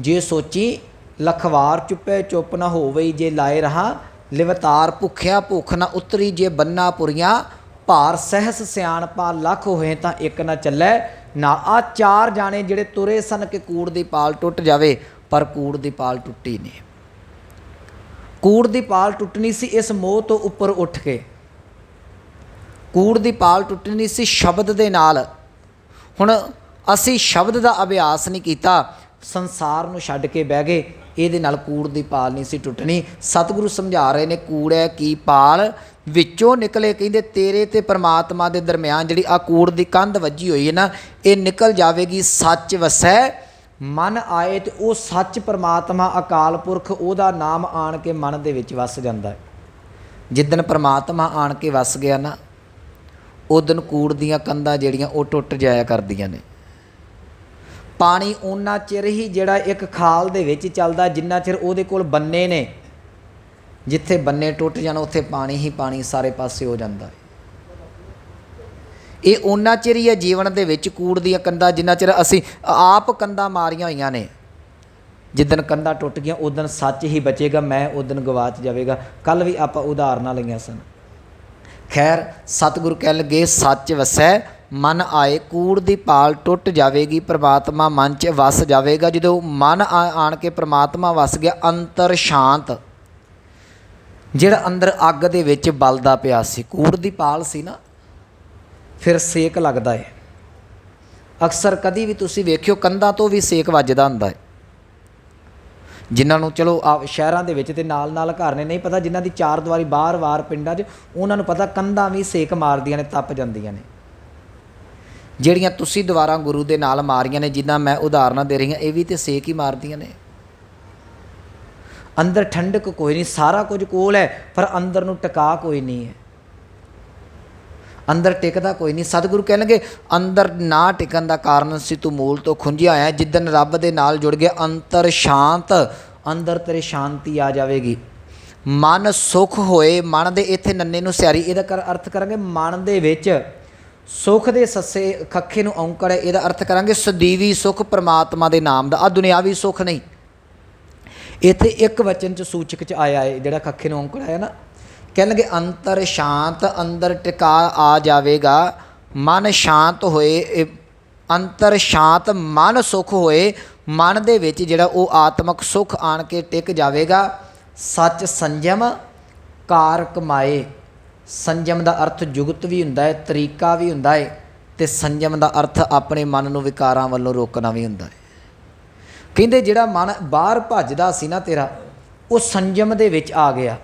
ਜੇ ਸੋਚੀ, ਲਖਵਾਰ ਚੁੱਪੇ ਚੁੱਪ ਨਾ ਹੋਵਈ, ਜੇ ਲਾਏ ਰਹਾ, ਲਿਵਤਾਰ ਭੁੱਖਿਆ ਭੁੱਖ ਨਾ ਉਤਰੀ, ਜੇ ਬੰਨਾ ਪੁਰੀਆਂ ਭਾਰ, ਸਹਿਸ, ਸਿਆਣਪਾ ਲੱਖ ਹੋਏ ਤਾਂ ਇੱਕ ਨਾ ਚੱਲੇ। ਨਾ ਆ ਚਾਰ ਜਾਣੇ ਜਿਹੜੇ ਤੁਰੇ ਸਨ ਕਿ ਕੂੜ ਦੀ ਪਾਲ ਟੁੱਟ ਜਾਵੇ, ਪਰ ਕੂੜ ਦੀ ਪਾਲ ਟੁੱਟੀ ਨਹੀਂ। ਕੂੜ ਦੀ ਪਾਲ ਟੁੱਟਣੀ ਸੀ ਇਸ ਮੋਹ ਤੋਂ ਉੱਪਰ ਉੱਠ ਕੇ। ਕੂੜ ਦੀ ਪਾਲ ਟੁੱਟਣੀ ਸੀ ਸ਼ਬਦ ਦੇ ਨਾਲ। ਹੁਣ ਅਸੀਂ ਸ਼ਬਦ ਦਾ ਅਭਿਆਸ ਨਹੀਂ ਕੀਤਾ, ਸੰਸਾਰ ਨੂੰ ਛੱਡ ਕੇ ਬਹਿ ਗਏ। ਇਹਦੇ ਨਾਲ ਕੂੜ ਦੀ ਪਾਲ ਨਹੀਂ ਸੀ ਟੁੱਟਣੀ। ਸਤਿਗੁਰੂ ਸਮਝਾ ਰਹੇ ਨੇ, ਕੂੜ ਹੈ ਕੀ ਪਾਲ? ਵਿੱਚੋਂ ਨਿਕਲੇ ਕਹਿੰਦੇ, ਤੇਰੇ ਤੇ ਪ੍ਰਮਾਤਮਾ ਦੇ ਦਰਮਿਆਨ ਜਿਹੜੀ ਆ ਕੂੜ ਦੀ ਕੰਧ ਵੱਜੀ ਹੋਈ ਹੈ ਨਾ, ਇਹ ਨਿਕਲ ਜਾਵੇਗੀ, ਸੱਚ ਵਸੈ। ਮਨ ਆਏ ਤੇ ਉਹ ਸੱਚ ਪ੍ਰਮਾਤਮਾ ਅਕਾਲ ਪੁਰਖ, ਉਹਦਾ ਨਾਮ ਆਣ ਕੇ ਮਨ ਦੇ ਵਿੱਚ ਵਸ ਜਾਂਦਾ ਹੈ। ਜਿੱਦਨ ਪ੍ਰਮਾਤਮਾ ਆਣ ਕੇ ਵਸ ਗਿਆ ਨਾ ਉਦਨ ਕੂੜ ਦੀਆਂ ਕੰਧਾਂ ਜਿਹੜੀਆਂ ਉਹ ਟੁੱਟ ਜਾਇਆ ਕਰਦੀਆਂ ਨੇ। ਪਾਣੀ ਉਹਨਾਂ ਚਿਰ ਹੀ ਜਿਹੜਾ ਇੱਕ ਖਾਲ ਦੇ ਵਿੱਚ ਚੱਲਦਾ ਜਿੰਨਾ ਚਿਰ ਉਹਦੇ ਕੋਲ ਬੰਨੇ ਨੇ, ਜਿੱਥੇ ਬੰਨੇ ਟੁੱਟ ਜਾਣ, ਉੱਥੇ ਪਾਣੀ ਹੀ ਪਾਣੀ ਸਾਰੇ ਪਾਸੇ ਹੋ ਜਾਂਦਾ ਹੈ। ਇਹ ਉਹਨਾਂ ਚਿਰ ਹੀ ਹੈ ਜੀਵਨ ਦੇ ਵਿੱਚ ਕੂੜ ਦੀਆਂ ਕੰਧਾਂ ਜਿੰਨਾ ਚਿਰ ਅਸੀਂ ਆਪ ਕੰਧਾਂ ਮਾਰੀਆਂ ਹੋਈਆਂ ਨੇ। ਜਿੱਦਨ ਕੰਧਾਂ ਟੁੱਟ ਗਈਆਂ ਉਦਨ ਸੱਚ ਹੀ ਬਚੇਗਾ, ਮੈਂ ਉਦਨ ਗਵਾਚ ਜਾਵੇਗਾ। ਕੱਲ ਵੀ ਆਪਾਂ ਉਦਾਹਰਨਾਂ ਲਈਆਂ ਸਨ। ਖੈਰ, ਸਤਿਗੁਰੂ ਕਹਿ ਲਗੇ, ਸੱਚ ਵਸੈ ਮਨ ਆਏ, ਕੂੜ ਦੀ ਪਾਲ ਟੁੱਟ ਜਾਵੇਗੀ, ਪ੍ਰਮਾਤਮਾ ਮਨ 'ਚ ਵਸ ਜਾਵੇਗਾ। ਜਦੋਂ ਮਨ ਆਣ ਕੇ ਪ੍ਰਮਾਤਮਾ ਵਸ ਗਿਆ, ਅੰਤਰ ਸ਼ਾਂਤ। ਜਿਹੜਾ ਅੰਦਰ ਅੱਗ ਦੇ ਵਿੱਚ ਬਲਦਾ ਪਿਆ ਸੀ, ਕੂੜ ਦੀ ਪਾਲ ਸੀ ਨਾ, ਫਿਰ ਸੇਕ ਲੱਗਦਾ ਹੈ ਅਕਸਰ ਕਦੀ ਵੀ ਤੁਸੀਂ ਵੇਖਿਓ, ਕੰਧਾਂ ਤੋਂ ਵੀ ਸੇਕ ਵੱਜਦਾ ਹੁੰਦਾ ਹੈ ਜਿਨ੍ਹਾਂ ਨੂੰ, ਚਲੋ ਆ ਸ਼ਹਿਰਾਂ ਦੇ ਵਿੱਚ ਤੇ ਨਾਲ ਨਾਲ ਘਰ ਨੇ, ਨਹੀਂ ਪਤਾ, ਜਿਨ੍ਹਾਂ ਦੀ ਚਾਰ ਦੀਵਾਰੀ ਬਾਹਰ-ਬਾਹਰ ਪਿੰਡਾਂ 'ਚ, ਉਹਨਾਂ ਨੂੰ ਪਤਾ ਕੰਧਾਂ ਵੀ ਸੇਕ ਮਾਰਦੀਆਂ ਨੇ, ਤਪ ਜਾਂਦੀਆਂ ਨੇ। ਜਿਹੜੀਆਂ ਤੁਸੀਂ ਦੁਬਾਰਾ ਗੁਰੂ ਦੇ ਨਾਲ ਮਾਰੀਆਂ ਨੇ, ਜਿੱਦਾਂ ਮੈਂ ਉਦਾਹਰਨਾਂ ਦੇ ਰਹੀ ਹਾਂ, ਇਹ ਵੀ ਤੇ ਸੇਕ ਹੀ ਮਾਰਦੀਆਂ ਨੇ। ਅੰਦਰ ਠੰਡਕ ਕੋਈ ਨਹੀਂ, ਸਾਰਾ ਕੁਝ ਕੋਲ ਹੈ, ਪਰ ਅੰਦਰ ਨੂੰ ਟਿਕਾ ਕੋਈ ਨਹੀਂ ਹੈ। ਅੰਦਰ ਟਿਕਦਾ ਕੋਈ ਨਹੀਂ। ਸਤਿਗੁਰੂ ਕਹਿਣਗੇ, ਅੰਦਰ ਨਾ ਟਿਕਣ ਦਾ ਕਾਰਨ ਸੀ ਤੂੰ ਮੂਲ ਤੋਂ ਖੁੰਝਿਆ ਹੋਇਆ ਜਿੱਦਨ ਰੱਬ ਦੇ ਨਾਲ ਜੁੜ ਗਿਆ ਅੰਤਰ ਸ਼ਾਂਤ, ਅੰਦਰ ਤੇਰੇ ਸ਼ਾਂਤੀ ਆ ਜਾਵੇਗੀ। ਮਨ ਸੁਖ ਹੋਏ, ਮਨ ਦੇ ਇੱਥੇ ਨੰਨੇ ਨੂੰ ਸਿਆਰੀ, ਇਹਦਾ ਕਰ ਅਰਥ ਕਰਾਂਗੇ, ਮਨ ਦੇ ਵਿੱਚ ਸੁਖ ਦੇ ਸੱਸੇ ਖੱਖੇ ਨੂੰ ਔਂਕੜ ਹੈ ਇਹਦਾ ਅਰਥ ਕਰਾਂਗੇ ਸਦੀਵੀ ਸੁਖ ਪ੍ਰਮਾਤਮਾ ਦੇ ਨਾਮ ਦਾ। ਆ ਦੁਨਿਆਵੀ ਸੁਖ ਨਹੀਂ। ਇੱਥੇ ਇੱਕ ਵਚਨ ਚ ਸੂਚਕ ਚ ਆਇਆ ਹੈ ਜਿਹੜਾ ਖੱਖੇ ਨੂੰ ਔਂਕੜ ਆਇਆ ਨਾ। ਕਹਿਣਗੇ, ਅੰਤਰ ਸ਼ਾਂਤ, ਅੰਦਰ ਟਿਕਾ ਆ ਜਾਵੇਗਾ। ਮਨ ਸ਼ਾਂਤ ਹੋਏ ਅੰਤਰ ਸ਼ਾਂਤ, ਮਨ ਸੁਖ ਹੋਏ, ਮਨ ਦੇ ਵਿੱਚ ਜਿਹੜਾ ਉਹ ਆਤਮਿਕ ਸੁਖ ਆਣ ਕੇ ਟਿਕ ਜਾਵੇਗਾ। ਸੱਚ ਸੰਜਮ, ਕਾਰ ਕਮਾਏ। ਸੰਜਮ ਦਾ ਅਰਥ ਜੁਗਤ ਵੀ ਹੁੰਦਾ ਹੈ, ਤਰੀਕਾ ਵੀ ਹੁੰਦਾ ਹੈ ਤੇ ਸੰਜਮ ਦਾ ਅਰਥ ਆਪਣੇ ਮਨ ਨੂੰ ਵਿਕਾਰਾਂ ਵੱਲੋਂ ਰੋਕਣਾ ਵੀ ਹੁੰਦਾ ਹੈ। ਕਹਿੰਦੇ ਜਿਹੜਾ ਮਨ ਬਾਹਰ ਭੱਜਦਾ ਸੀ ਨਾ ਤੇਰਾ, ਉਹ ਸੰਜਮ ਦੇ ਵਿੱਚ ਆ ਗਿਆ।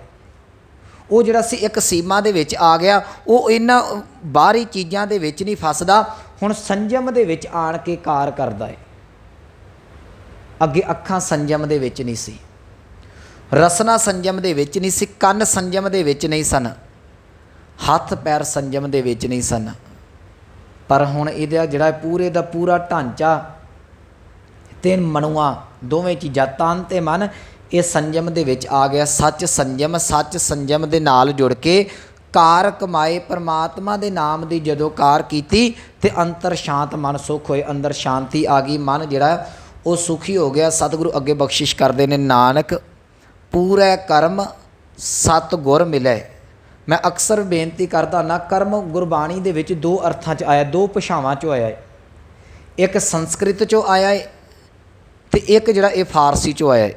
ਉਹ ਜਿਹੜਾ ਸੀ ਇੱਕ ਸੀਮਾ ਦੇ ਵਿੱਚ ਆ ਗਿਆ, ਉਹ ਇਹਨਾਂ ਬਾਹਰੀ ਚੀਜ਼ਾਂ ਦੇ ਵਿੱਚ ਨਹੀਂ ਫਸਦਾ, ਹੁਣ ਸੰਜਮ ਦੇ ਵਿੱਚ ਆਣ ਕੇ ਕਾਰ ਕਰਦਾ ਹੈ। ਅੱਗੇ ਅੱਖਾਂ ਸੰਜਮ ਦੇ ਵਿੱਚ ਨਹੀਂ ਸੀ, ਰਸਨਾ ਸੰਜਮ ਦੇ ਵਿੱਚ ਨਹੀਂ ਸੀ, ਕੰਨ ਸੰਜਮ ਦੇ ਵਿੱਚ ਨਹੀਂ ਸਨ। ਹੱਥ ਪੈਰ ਸੰਜਮ ਦੇ ਵਿੱਚ ਨਹੀਂ ਸਨ। ਪਰ ਹੁਣ ਇਹਦਾ ਜਿਹੜਾ ਪੂਰੇ ਦਾ ਪੂਰਾ ਢਾਂਚਾ ਤੇ ਮਨੁਆ ਦੋਵੇਂ ਚੀਜ਼ਾਂ ਤਨ ਤੇ ਮਨ, ਇਹ ਸੰਜਮ ਦੇ ਵਿੱਚ ਆ ਗਿਆ। ਸੱਚ ਸੰਜਮ ਸੱਚ ਸੰਜਮ ਦੇ ਨਾਲ ਜੁੜ ਕੇ ਕਾਰ ਕਮਾਏ ਪਰਮਾਤਮਾ ਦੇ ਨਾਮ ਦੀ ਜਦੋਂ ਕਾਰ ਕੀਤੀ ਤੇ ਅੰਤਰ ਸ਼ਾਂਤ ਮਨ ਸੁਖ ਹੋਏ, ਅੰਦਰ ਸ਼ਾਂਤੀ ਆ ਗਈ। ਮਨ ਜਿਹੜਾ, ਉਹ ਸੁਖੀ ਹੋ ਗਿਆ। ਸਤਿਗੁਰੂ ਅੱਗੇ ਬਖਸ਼ਿਸ਼ ਕਰਦੇ ਨੇ, ਨਾਨਕ, ਪੂਰਾ ਕਰਮ ਸਤ ਗੁਰ ਮਿਲੇ। ਮੈਂ ਅਕਸਰ ਬੇਨਤੀ ਕਰਦਾ ਨਾ, ਕਰਮ ਗੁਰਬਾਣੀ ਦੇ ਵਿੱਚ ਦੋ ਅਰਥਾਂ 'ਚ ਆਇਆ, ਦੋ ਭਾਸ਼ਾਵਾਂ 'ਚ ਆਇਆ ਹੈ ਇੱਕ ਸੰਸਕ੍ਰਿਤ 'ਚੋਂ ਆਇਆ ਹੈ ਤੇ ਇੱਕ ਜਿਹੜਾ ਇਹ ਫਾਰਸੀ 'ਚੋਂ ਆਇਆ ਹੈ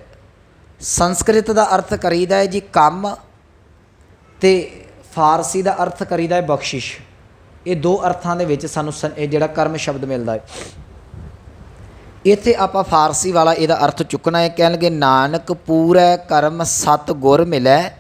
ਸੰਸਕ੍ਰਿਤ ਦਾ ਅਰਥ ਕਰੀਦਾ ਹੈ ਜੀ ਕੰਮ ਤੇ ਫਾਰਸੀ ਦਾ ਅਰਥ ਕਰੀਦਾ ਹੈ ਬਖਸ਼ਿਸ਼। ਇਹ ਦੋ ਅਰਥਾਂ ਦੇ ਵਿੱਚ ਸਾਨੂੰ ਸੰ- ਇਹ ਜਿਹੜਾ ਕਰਮ ਸ਼ਬਦ ਮਿਲਦਾ ਹੈ ਇੱਥੇ ਆਪਾਂ ਫਾਰਸੀ ਵਾਲਾ ਇਹਦਾ ਅਰਥ ਚੁੱਕਣਾ ਹੈ ਕਹਿਣਗੇ, ਨਾਨਕ ਪੂਰਾ ਕਰਮ ਸਤ ਗੁਰ ਮਿਲੈ।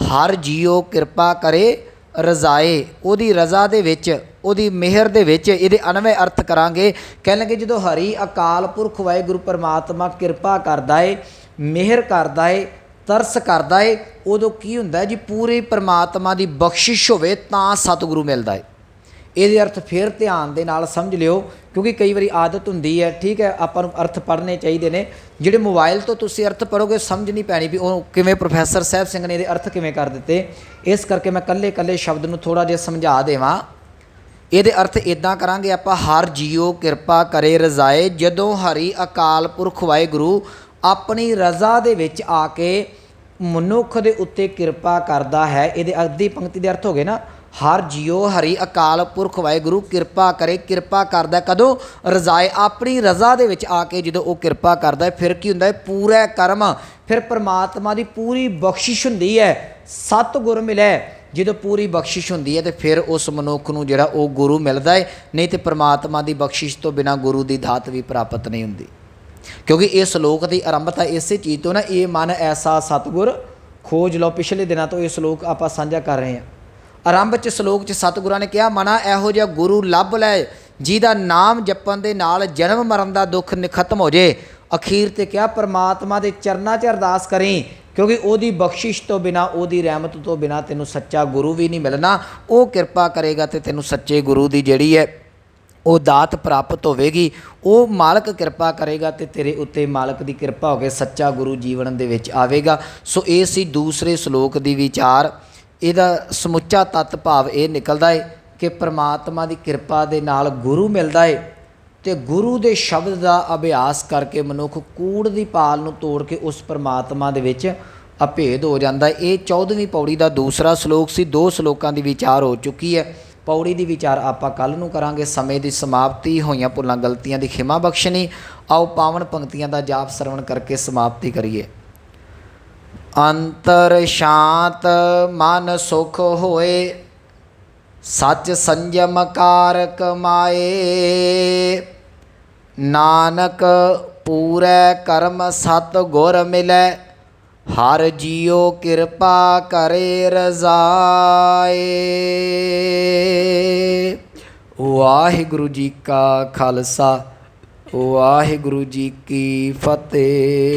ਹਰ ਜੀਉ ਕਿਰਪਾ ਕਰੇ ਰਜ਼ਾਏ। ਉਹਦੀ ਰਜ਼ਾ ਦੇ ਵਿੱਚ, ਉਹਦੀ ਮਿਹਰ ਦੇ ਵਿੱਚ ਇਹਦੇ ਅਨਵੇਂ ਅਰਥ ਕਰਾਂਗੇ। ਕਹਿਣ ਲੱਗੇ ਜਦੋਂ ਹਰੀ ਅਕਾਲ ਪੁਰਖ ਵਾਹਿਗੁਰੂ ਪਰਮਾਤਮਾ ਕਿਰਪਾ ਕਰਦਾ ਏ, ਮਿਹਰ ਕਰਦਾ ਏ, ਤਰਸ ਕਰਦਾ ਏ, ਉਦੋਂ ਕੀ ਹੁੰਦਾ ਜੀ, ਪੂਰੀ ਪਰਮਾਤਮਾ ਦੀ ਬਖਸ਼ਿਸ਼ ਹੋਵੇ ਤਾਂ ਸਤਿਗੁਰੂ ਮਿਲਦਾ ਏ। ਇਹਦੇ ਅਰਥ ਫੇਰ ਧਿਆਨ ਦੇ ਨਾਲ ਸਮਝ ਲਿਓ, ਕਿਉਂਕਿ ਕਈ ਵਾਰੀ ਆਦਤ ਹੁੰਦੀ ਹੈ, ਠੀਕ ਹੈ, ਆਪਾਂ ਨੂੰ ਅਰਥ ਪੜ੍ਹਨੇ ਚਾਹੀਦੇ ਨੇ। ਜਿਹੜੇ ਮੋਬਾਈਲ ਤੋਂ ਤੁਸੀਂ ਅਰਥ ਪੜੋਗੇ ਸਮਝ ਨਹੀਂ ਪੈਣੀ ਵੀ ਉਹ ਕਿਵੇਂ ਪ੍ਰੋਫੈਸਰ ਸਾਹਿਬ ਸਿੰਘ ਨੇ ਇਹਦੇ ਅਰਥ ਕਿਵੇਂ ਕਰ ਦਿੱਤੇ। ਇਸ ਕਰਕੇ ਮੈਂ ਕੱਲੇ ਕੱਲੇ ਸ਼ਬਦ ਨੂੰ ਥੋੜਾ ਜਿਹਾ ਸਮਝਾ ਦੇਵਾਂ। ਇਹਦੇ ਅਰਥ ਇਦਾਂ ਕਰਾਂਗੇ, ਆਪਾਂ ਹਰ ਜੀਉ ਕਿਰਪਾ ਕਰੇ ਰਜ਼ਾਏ, ਜਦੋਂ ਹਰੀ ਅਕਾਲ ਪੁਰਖ ਵਾਹਿਗੁਰੂ ਆਪਣੀ ਰਜ਼ਾ ਦੇ ਵਿੱਚ ਆ ਕੇ ਮਨੁੱਖ ਦੇ ਉੱਤੇ ਕਿਰਪਾ ਕਰਦਾ ਹੈ। ਇਹਦੇ ਅੱਧੀ ਪੰਕਤੀ ਦੇ ਅਰਥ ਹੋ ਗਏ ਨਾ ਹਰ ਜੀਉ ਹਰੀ ਅਕਾਲ ਪੁਰਖ ਵਾਹਿਗੁਰੂ, ਕਿਰਪਾ ਕਰੇ, ਕਿਰਪਾ ਕਰਦਾ ਕਦੋਂ ਰਜ਼ਾਏ ਆਪਣੀ ਰਜ਼ਾ ਦੇ ਵਿੱਚ ਆ ਕੇ ਜਦੋਂ ਉਹ ਕਿਰਪਾ ਕਰਦਾ ਹੈ, ਫਿਰ ਕੀ ਹੁੰਦਾ ਹੈ? ਪੂਰਾ ਕਰਮ। ਫਿਰ ਪ੍ਰਮਾਤਮਾ ਦੀ ਪੂਰੀ ਬਖਸ਼ਿਸ਼ ਹੁੰਦੀ ਹੈ। ਸਤਿਗੁਰ ਮਿਲੇ। ਜਦੋਂ ਪੂਰੀ ਬਖਸ਼ਿਸ਼ ਹੁੰਦੀ ਹੈ ਤੇ ਫਿਰ ਉਸ ਮਨੁੱਖ ਨੂੰ ਜਿਹੜਾ ਉਹ ਗੁਰੂ ਮਿਲਦਾ ਹੈ, ਨਹੀਂ ਤੇ ਪ੍ਰਮਾਤਮਾ ਦੀ ਬਖਸ਼ਿਸ਼ ਤੋਂ ਬਿਨਾ ਗੁਰੂ ਦੀ ਦਾਤ ਵੀ ਪ੍ਰਾਪਤ ਨਹੀਂ ਹੁੰਦੀ। ਕਿਉਂਕਿ ਇਹ ਸ਼ਲੋਕ ਦੀ ਆਰੰਭਤਾ ਇਸੇ ਚੀਜ਼ ਤੋਂ ਨਾ, ਇਹ ਮਨ ਐਸਾ ਸਤਿਗੁਰ, ਖੋਜ ਲਓ, ਪਿਛਲੇ ਦਿਨਾਂ ਤੋਂ ਇਹ ਸ਼ਲੋਕ ਆਪਾਂ ਸਾਂਝਾ ਕਰ ਰਹੇ ਹਾਂ। ਆਰੰਭ ਚ ਸ਼ਲੋਕ ਚ ਸਤਿਗੁਰਾਂ ਨੇ ਕਿਹਾ, ਮਨਾ ਇਹੋ ਜਿਹਾ ਗੁਰੂ ਲੱਭ ਲੈ, ਜਿਹਦਾ ਨਾਮ ਜਪਣ ਦੇ ਨਾਲ ਜਨਮ ਮਰਨ ਦਾ ਦੁੱਖ ਨ- ਖਤਮ ਹੋ ਜੇ। ਅਖੀਰ ਤੇ ਕਿਹਾ, ਪਰਮਾਤਮਾ ਦੇ ਚਰਨਾਂ 'ਚ ਅਰਦਾਸ ਕਰੀ, ਕਿਉਂਕਿ ਉਹਦੀ ਬਖਸ਼ਿਸ਼ ਤੋਂ ਬਿਨਾ, ਉਹਦੀ ਰਹਿਮਤ ਤੋਂ ਬਿਨਾ ਤੈਨੂੰ ਸੱਚਾ ਗੁਰੂ ਵੀ ਨਹੀਂ ਮਿਲਣਾ। ਉਹ ਕਿਰਪਾ ਕਰੇਗਾ ਤੇ ਤੈਨੂੰ ਸੱਚੇ ਗੁਰੂ ਦੀ ਜਿਹੜੀ ਹੈ, ਉਹ ਦਾਤ ਪ੍ਰਾਪਤ ਹੋਵੇਗੀ। ਉਹ ਮਾਲਕ ਕਿਰਪਾ ਕਰੇਗਾ ਤੇ ਤੇਰੇ ਉੱਤੇ ਮਾਲਕ ਦੀ ਕਿਰਪਾ ਹੋ ਕੇ ਸੱਚਾ ਗੁਰੂ ਜੀਵਨ ਦੇ ਵਿੱਚ ਆਵੇਗਾ। ਸੋ ਇਹ ਸੀ ਦੂਸਰੇ ਸ਼ਲੋਕ ਦੀ ਵਿਚਾਰ। ਇਹਦਾ ਸਮੁੱਚਾ ਤੱਤ ਭਾਵ ਇਹ ਨਿਕਲਦਾ ਏ ਕਿ ਪ੍ਰਮਾਤਮਾ ਦੀ ਕਿਰਪਾ ਦੇ ਨਾਲ ਗੁਰੂ ਮਿਲਦਾ ਏ ਤੇ ਗੁਰੂ ਦੇ ਸ਼ਬਦ ਦਾ ਅਭਿਆਸ ਕਰਕੇ ਮਨੁੱਖ ਕੂੜ ਦੀ ਪਾਲ ਨੂੰ ਤੋੜ ਕੇ ਉਸ ਪ੍ਰਮਾਤਮਾ ਦੇ ਵਿੱਚ ਅਭੇਦ ਹੋ ਜਾਂਦਾ ਇਹ 14ਵੀਂ ਪੌੜੀ ਦਾ ਦੂਸਰਾ ਸ਼ਲੋਕ ਸੀ। ਦੋ ਸ਼ਲੋਕਾਂ ਦੀ ਵਿਚਾਰ ਹੋ ਚੁੱਕੀ ਹੈ ਪੌੜੀ ਦੀ ਵਿਚਾਰ ਆਪਾਂ ਕੱਲ ਨੂੰ ਕਰਾਂਗੇ। ਸਮੇਂ ਦੀ ਸਮਾਪਤੀ ਹੋਈਆਂ ਭੁੱਲਾਂ, ਗਲਤੀਆਂ ਦੀ ਖਿਮਾ ਬਖਸ਼ਣੀ। ਆਓ ਪਾਵਨ ਪੰਕਤੀਆਂ ਦਾ ਜਾਪ ਸਰਵਣ ਕਰਕੇ ਸਮਾਪਤੀ ਕਰੀਏ। ਅੰਤਰ ਸ਼ਾਂਤ ਮਨ ਸੁਖ ਹੋਏ, ਸੱਚ ਸੰਜਮ ਕਾਰ ਕਮਾਏ ਨਾਨਕ ਪੂਰੈ ਕਰਮ ਸਤ ਗੁਰ ਮਿਲੈ, ਹਰ ਜੀਉ ਕਿਰਪਾ ਕਰੇ ਰਜ਼ਾਏ। ਵਾਹਿਗੁਰੂ ਜੀ ਕਾ ਖਾਲਸਾ, ਵਾਹਿਗੁਰੂ ਜੀ ਕੀ ਫਤਿਹ।